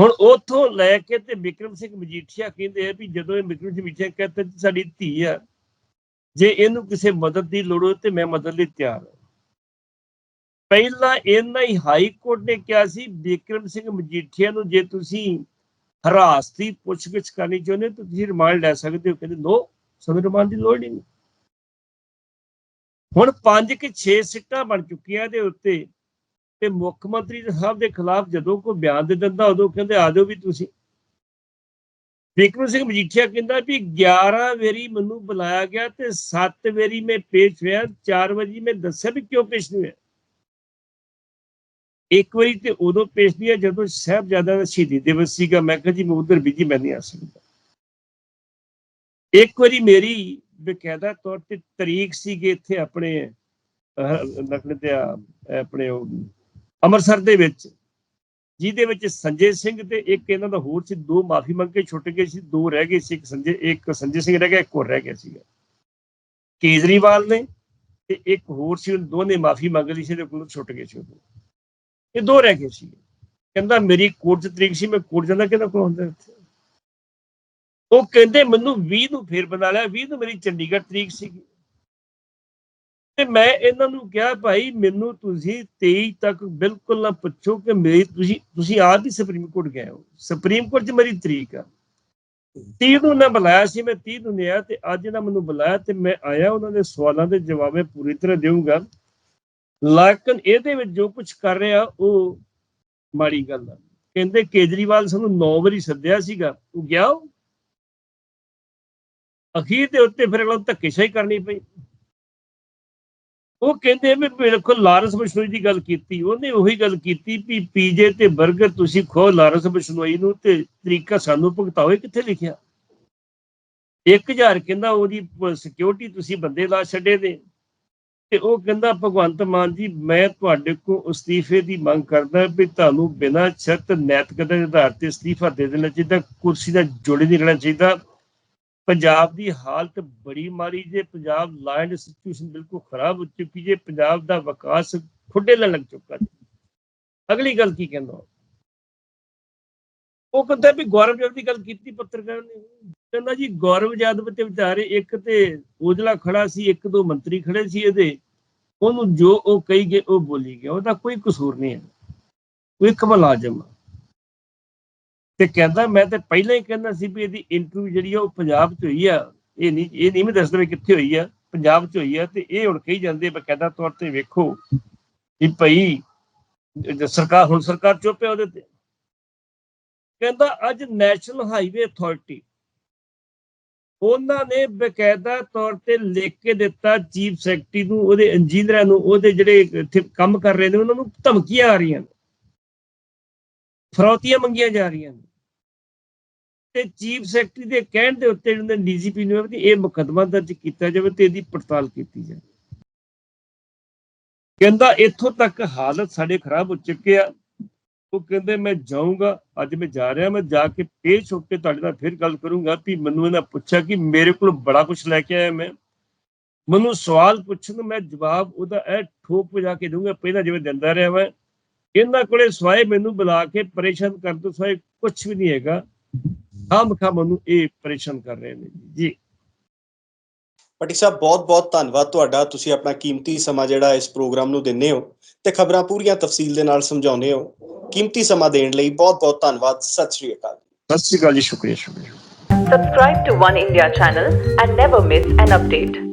ਹੁਣ ਉਥੋਂ ਲੈ ਕੇ ਤੇ ਵਿਕਰਮ ਸਿੰਘ ਮਜੀਠੀਆ ਕਹਿੰਦੇ ਆ ਵੀ ਜਦੋਂ ਇਹ ਵਿਕਰਮ ਸਿੰਘ ਮਜੀਠੀਆ ਕਹਿੰਦਾ ਸਾਡੀ ਧੀ ਆ, ਜੇ ਇਹਨੂੰ ਕਿਸੇ ਮਦਦ ਦੀ ਲੋੜ ਹੋਵੇ ਤੇ ਮੈਂ ਮਦਦ ਲਈ ਤਿਆਰ ਹਾਂ। ਪਹਿਲਾਂ ਇਹਨਾਂ ਹੀ ਹਾਈ ਕੋਰਟ ਨੇ ਕਿਹਾ ਸੀ, ਵਿਕਰਮ ਸਿੰਘ ਮਜੀਠੀਆ ਨੂੰ ਜੇ ਤੁਸੀਂ ਹਰਾਸਤੀ ਪੁੱਛਗਿੱਛ ਕਰਨੀ ਚਾਹੁੰਦੇ ਹੋ ਤਾਂ ਤੁਸੀਂ ਰਿਮਾਂਡ ਲੈ ਸਕਦੇ ਹੋ। ਕਹਿੰਦੇ, ਨੋ, ਸਾਨੂੰ ਰਿਮਾਂਡ ਦੀ ਲੋੜ ਨਹੀਂ। ਹੁਣ 5 ਕਿ 6 ਸਿੱਟਾਂ ਬਣ ਚੁੱਕੀਆਂ ਦੇ ਉੱਤੇ। ਤੇ ਮੁੱਖ ਮੰਤਰੀ ਸਾਹਿਬ ਦੇ ਖਿਲਾਫ ਜਦੋਂ ਕੋਈ ਬਿਆਨ ਦੇ ਦਿੰਦਾ ਉਦੋਂ ਕਹਿੰਦੇ ਆ ਜਾਓ ਵੀ ਤੁਸੀਂ। ਬਿਕਰਮ ਸਿੰਘ ਮਜੀਠੀਆ ਕਹਿੰਦਾ ਵੀ 11 ਵਾਰੀ ਮੈਨੂੰ ਬੁਲਾਇਆ ਗਿਆ ਤੇ 7 ਵਾਰੀ ਮੈਂ ਪੇਸ਼ ਹੋਇਆ 4 ਵਾਰੀ ਮੈਂ ਦੱਸਿਆ ਵੀ ਕਿਉਂ ਪੇਸ਼ ਨਹੀਂ ਹੋਇਆ। ਇੱਕ ਵਾਰੀ ਤੇ ਉਦੋਂ ਪੇਸ਼ ਨਹੀਂ ਹੋਇਆ ਜਦੋਂ ਸਾਹਿਬਜ਼ਾਦਾ ਦਾ ਸ਼ਹੀਦੀ ਦਿਵਸ ਸੀਗਾ। ਮੈਂ ਕਿਹਾ ਜੀ ਮੈਂ ਉਧਰ ਬਿਜ਼ੀ ਮੈਂ ਨਹੀਂ ਆ ਸਕਦਾ। ਇੱਕ ਵਾਰੀ ਮੇਰੀ ਬਕਾਇਦਾ ਤੌਰ ਤੇ ਤਰੀਕ ਸੀਗੇ ਇੱਥੇ ਆਪਣੇ ਨਕਲ ਤੇ ਆ, ਆਪਣੇ ਉਹ ਅੰਮ੍ਰਿਤਸਰ ਦੇ ਵਿੱਚ, ਜਿਹਦੇ ਵਿੱਚ ਸੰਜੇ ਸਿੰਘ ਤੇ ਇੱਕ ਇਹਨਾਂ ਦਾ ਹੋਰ ਸੀ, ਦੋ ਮਾਫੀ ਮੰਗ ਕੇ ਛੁੱਟ ਗਏ ਸੀ, ਦੋ ਰਹਿ ਗਏ ਸੀ, ਇੱਕ ਸੰਜੇ ਇੱਕ ਸੰਜੇ ਸਿੰਘ ਰਹਿ ਗਿਆ, ਇੱਕ ਹੋਰ ਰਹਿ ਗਿਆ ਸੀਗਾ। ਕੇਜਰੀਵਾਲ ਨੇ ਤੇ ਇੱਕ ਹੋਰ ਸੀ ਉਹ ਦੋਨੇ ਮਾਫੀ ਮੰਗ ਲਈ ਸੀ ਤੇ ਕੋਲ ਛੁੱਟ ਗਏ ਸੀ ਉਹ ਇਹ ਦੋ ਰਹਿ ਗਏ ਸੀ। ਕਹਿੰਦਾ, ਮੇਰੀ ਕੋਰਟ 'ਚ ਤਰੀਕ ਸੀ, ਮੈਂ ਕੋਰਟ ਜਾਂਦਾ ਕਿਹਦਾ ਕੋਲ ਹੁੰਦਾ ਉੱਥੇ ਉਹ ਕਹਿੰਦੇ, ਮੈਨੂੰ 20 ਨੂੰ ਫੇਰ ਬਣਾ ਲਿਆ 20 ਨੂੰ ਮੇਰੀ ਚੰਡੀਗੜ੍ਹ ਤਰੀਕ ਸੀਗੀ। ਤੇ ਮੈਂ ਇਹਨਾਂ ਨੂੰ ਕਿਹਾ, ਭਾਈ, ਮੈਨੂੰ ਤੁਸੀਂ 23 ਤੱਕ ਬਿਲਕੁਲ ਨਾ ਪੁੱਛੋ ਕਿ ਮੇਰੀ ਤੁਸੀਂ ਤੁਸੀਂ ਆਪ ਹੀ ਸੁਪਰੀਮ ਕੋਰਟ ਗਏ ਹੋ। ਸੁਪਰੀਮ ਕੋਰਟ 'ਚ ਮੇਰੀ ਤਰੀਕ ਆ। 30 ਨੂੰ ਨਾ ਬੁਲਾਇਆ ਸੀ ਮੈਂ 30 ਨੂੰ ਨਹੀਂ ਤੇ ਅੱਜ ਇਹਨਾਂ ਮੈਨੂੰ ਬੁਲਾਇਆ ਤੇ ਮੈਂ ਆਇਆ, ਉਹਨਾਂ ਦੇ ਸਵਾਲਾਂ ਦੇ ਜਵਾਬ ਪੂਰੀ ਤਰ੍ਹਾਂ ਦੇਵਾਂਗਾ ਲੇਕਿਨ ਇਹਦੇ ਵਿੱਚ ਜੋ ਕੁਝ ਕਰ ਰਿਹਾ, ਉਹ ਮਾੜੀ ਗੱਲ ਆ। ਕਹਿੰਦੇ ਕੇਜਰੀਵਾਲ ਸਾਨੂੰ 9 ਵਾਰੀ ਸੱਦਿਆ ਸੀਗਾ। ਉਹ ਗਿਆ ਅਖੀਰ ਦੇ ਉੱਤੇ ਫਿਰ ਅਗਲਾ ਧੱਕੇਸ਼ਾਹੀ ਕਰਨੀ ਪਈ। ਉਹ ਕਹਿੰਦੇ ਵੀ ਮੇਰੇ ਕੋਲ ਲਾਰੈਂਸ ਬਸ਼ਨੋਈ ਦੀ ਗੱਲ ਕੀਤੀ, ਉਹਨੇ ਉਹੀ ਗੱਲ ਕੀਤੀ ਵੀ ਪੀਜੇ ਤੇ 버ਗਰ ਤੁਸੀਂ ਖੋ ਲਾਰੈਂਸ ਬਸ਼ਨੋਈ ਨੂੰ ਤੇ ਤਰੀਕਾ ਸਾਨੂੰ ਭੁਗਤਾਓ ਕਿੱਥੇ ਲਿਖਿਆ? 1000 ਕਹਿੰਦਾ ਉਹਦੀ ਸਿਕਿਉਰਿਟੀ ਤੁਸੀਂ ਬੰਦੇ ਲਾ ਛੱਡੇ ਦੇ ਤੇ ਉਹ ਕਹਿੰਦਾ, ਭਗਵੰਤ ਮਾਨ ਜੀ, ਮੈਂ ਤੁਹਾਡੇ ਕੋਲ ਅਸਤੀਫੇ ਦੀ ਮੰਗ ਕਰਦਾ ਵੀ ਤੁਹਾਨੂੰ ਬਿਨਾਂ ਸ਼ਰਤ ਨੈਤਿਕਤਾ ਦੇ ਆਧਾਰ ਤੇ ਅਸਤੀਫਾ ਦੇ ਦੇਣਾ ਚਾਹੀਦਾ, ਕੁਰਸੀ ਦਾ ਜੋੜੇ ਨਹੀਂ ਰਹਿਣਾ ਚਾਹੀਦਾ। ਪੰਜਾਬ ਦੀ ਹਾਲਤ ਬੜੀ ਮਾੜੀ ਜੇ ਪੰਜਾਬ ਲਾਇਨ ਸਿਚੁਏਸ਼ਨ ਬਿਲਕੁਲ ਖਰਾਬ ਹੋ ਚੁੱਕੀ ਜੇ, ਪੰਜਾਬ ਦਾ ਵਿਕਾਸ ਖੁੱਡੇ ਲੱਗ ਚੁੱਕਾ ਅਗਲੀ ਗੱਲ ਕੀ ਕਹਿੰਦਾ ਉਹ? ਕਹਿੰਦਾ ਵੀ ਗੌਰਵ ਜਦ ਦੀ ਗੱਲ ਕੀਤੀ ਪੱਤਰਕਾਰ ਨੇ। ਕਹਿੰਦਾ ਜੀ, ਗੌਰਵ ਯਾਦਵ ਤੇ ਵਿਚਾਰੇ ਇੱਕ ਤੇ ਉਜਲਾ ਖੜਾ ਸੀ, ਇੱਕ ਦੋ ਮੰਤਰੀ ਖੜੇ ਸੀ ਇਹਦੇ। ਉਹਨੂੰ ਜੋ ਉਹ ਕਹੀ ਗਏ, ਉਹ ਬੋਲੀ ਗਿਆ ਉਹਦਾ ਕੋਈ ਕਸੂਰ ਨਹੀਂ ਹੈ। ਉਹ ਇੱਕ ਮੁਲਾਜ਼ਮ ਆ। ਤੇ ਕਹਿੰਦਾ, ਮੈਂ ਤੇ ਪਹਿਲਾਂ ਹੀ ਕਹਿੰਦਾ ਸੀ ਵੀ ਇਹਦੀ ਇੰਟਰਵਿਊ ਜਿਹੜੀ ਆ ਉਹ ਪੰਜਾਬ 'ਚ ਹੋਈ ਆ। ਇਹ ਨਹੀਂ ਇਹ ਨਹੀਂ ਮੈਂ ਦੱਸਦਾ ਵੀ ਕਿੱਥੇ ਹੋਈ ਆ। ਪੰਜਾਬ 'ਚ ਹੋਈ ਆ ਤੇ ਇਹ ਹੁਣ ਕਹੀ ਜਾਂਦੇ ਬਕਾਇਦਾ ਤੌਰ ਤੇ ਵੇਖੋ ਵੀ ਭਈ ਸਰਕਾਰ, ਹੁਣ ਸਰਕਾਰ ਚੁੱਪ ਹੈ ਉਹਦੇ ਤੇ। ਕਹਿੰਦਾ, ਅੱਜ ਨੈਸ਼ਨਲ ਹਾਈਵੇ ਅਥਾਰਟੀ ਉਹਨਾਂ ਨੇ ਬਕਾਇਦਾ ਤੌਰ ਤੇ ਲਿਖ ਕੇ ਦਿੱਤਾ ਚੀਫ ਸੈਕਟਰੀ ਨੂੰ, ਉਹਦੇ ਇੰਜੀਨੀਅਰਾਂ ਨੂੰ, ਉਹਦੇ ਜਿਹੜੇ ਇੱਥੇ ਕੰਮ ਕਰ ਰਹੇ ਨੇ, ਉਹਨਾਂ ਨੂੰ ਧਮਕੀਆਂ ਆ ਰਹੀਆਂ ਨੇ। ਫਰੌਤੀਆਂ ਮੰਗੀਆਂ ਜਾ ਰਹੀਆਂ ਨੇ। ਤੇ ਚੀਫ ਸੈਕਟਰੀ ਦੇ ਕਹਿਣ ਦੇ ਉੱਤੇ ਉਹਨਾਂ ਡੀਜੀਪੀ ਨੂੰ ਇਹ ਮੁਕੱਦਮਾ ਦਰਜ ਕੀਤਾ ਜਾਵੇ ਤੇ ਇਹਦੀ ਪੜਤਾਲ ਕੀਤੀ ਜਾਵੇ। ਕਹਿੰਦਾ ਇੱਥੋਂ ਤੱਕ ਹਾਲਤ ਸਾਡੇ ਖਰਾਬ ਹੋ ਚੁੱਕੀ ਆ। ਉਹ ਕਹਿੰਦੇ ਮੈਂ ਜਾਊਂਗਾ, ਅੱਜ ਮੈਂ ਜਾ ਰਿਹਾ, ਮੈਂ ਜਾ ਕੇ ਪੇਸ਼ ਹੋ ਕੇ ਤੁਹਾਡੇ ਨਾਲ ਫਿਰ ਗੱਲ ਕਰੂੰਗਾ। ਵੀ ਮੈਨੂੰ ਇਹਨਾਂ ਪੁੱਛਿਆ ਕਿ ਮੇਰੇ ਕੋਲ ਬੜਾ ਕੁਝ ਲੈ ਕੇ ਆਇਆ ਮੈਂ। ਮੈਨੂੰ ਸਵਾਲ ਪੁੱਛਣ ਮੈਂ ਜਵਾਬ ਉਹਦਾ ਇਹ ਠੋਕ ਵਜਾ ਕੇ ਦੂੰਗਾ ਪਹਿਲਾਂ ਜਿਵੇਂ ਦਿੰਦਾ ਰਿਹਾ ਮੈਂ। ਇਹਨਾਂ ਕੋਲੇ ਸਵਾਏ ਮੈਨੂੰ ਬੁਲਾ ਕੇ ਪਰੇਸ਼ਾਨ ਕਰਨ ਤੋਂ ਸਵਾਏ ਕੁਝ ਵੀ ਨਹੀਂ ਹੈਗਾ। ਖਾਮ ਖਾਮ ਮੈਨੂੰ ਇਹ ਪਰੇਸ਼ਾਨ ਕਰ ਰਹੇ ਨੇ ਜੀ ਪੱਟੀ ਸਾਹਿਬ ਬਹੁਤ ਬਹੁਤ ਧੰਨਵਾਦ ਤੁਹਾਡਾ ਤੁਸੀਂ ਆਪਣਾ ਕੀਮਤੀ ਸਮਾਂ ਜਿਹੜਾ ਇਸ ਪ੍ਰੋਗਰਾਮ ਨੂੰ ਦਿੰਦੇ ਹੋ ਤੇ ਖਬਰਾਂ ਪੂਰੀਆਂ ਤਫਸੀਲ ਦੇ ਨਾਲ ਸਮਝਾਉਂਦੇ ਹੋ ਕੀਮਤੀ ਸਮਾਂ ਦੇਣ ਲਈ ਬਹੁਤ ਬਹੁਤ ਧੰਨਵਾਦ ਸਤਿ ਸ਼੍ਰੀ ਅਕਾਲ ਸਤਿ ਸ਼੍ਰੀ ਅਕਾਲ ਜੀ ਸ਼ੁਕਰੀਆ ਸ਼ੁਕਰੀਆ Subscribe to One India channel and never miss an update.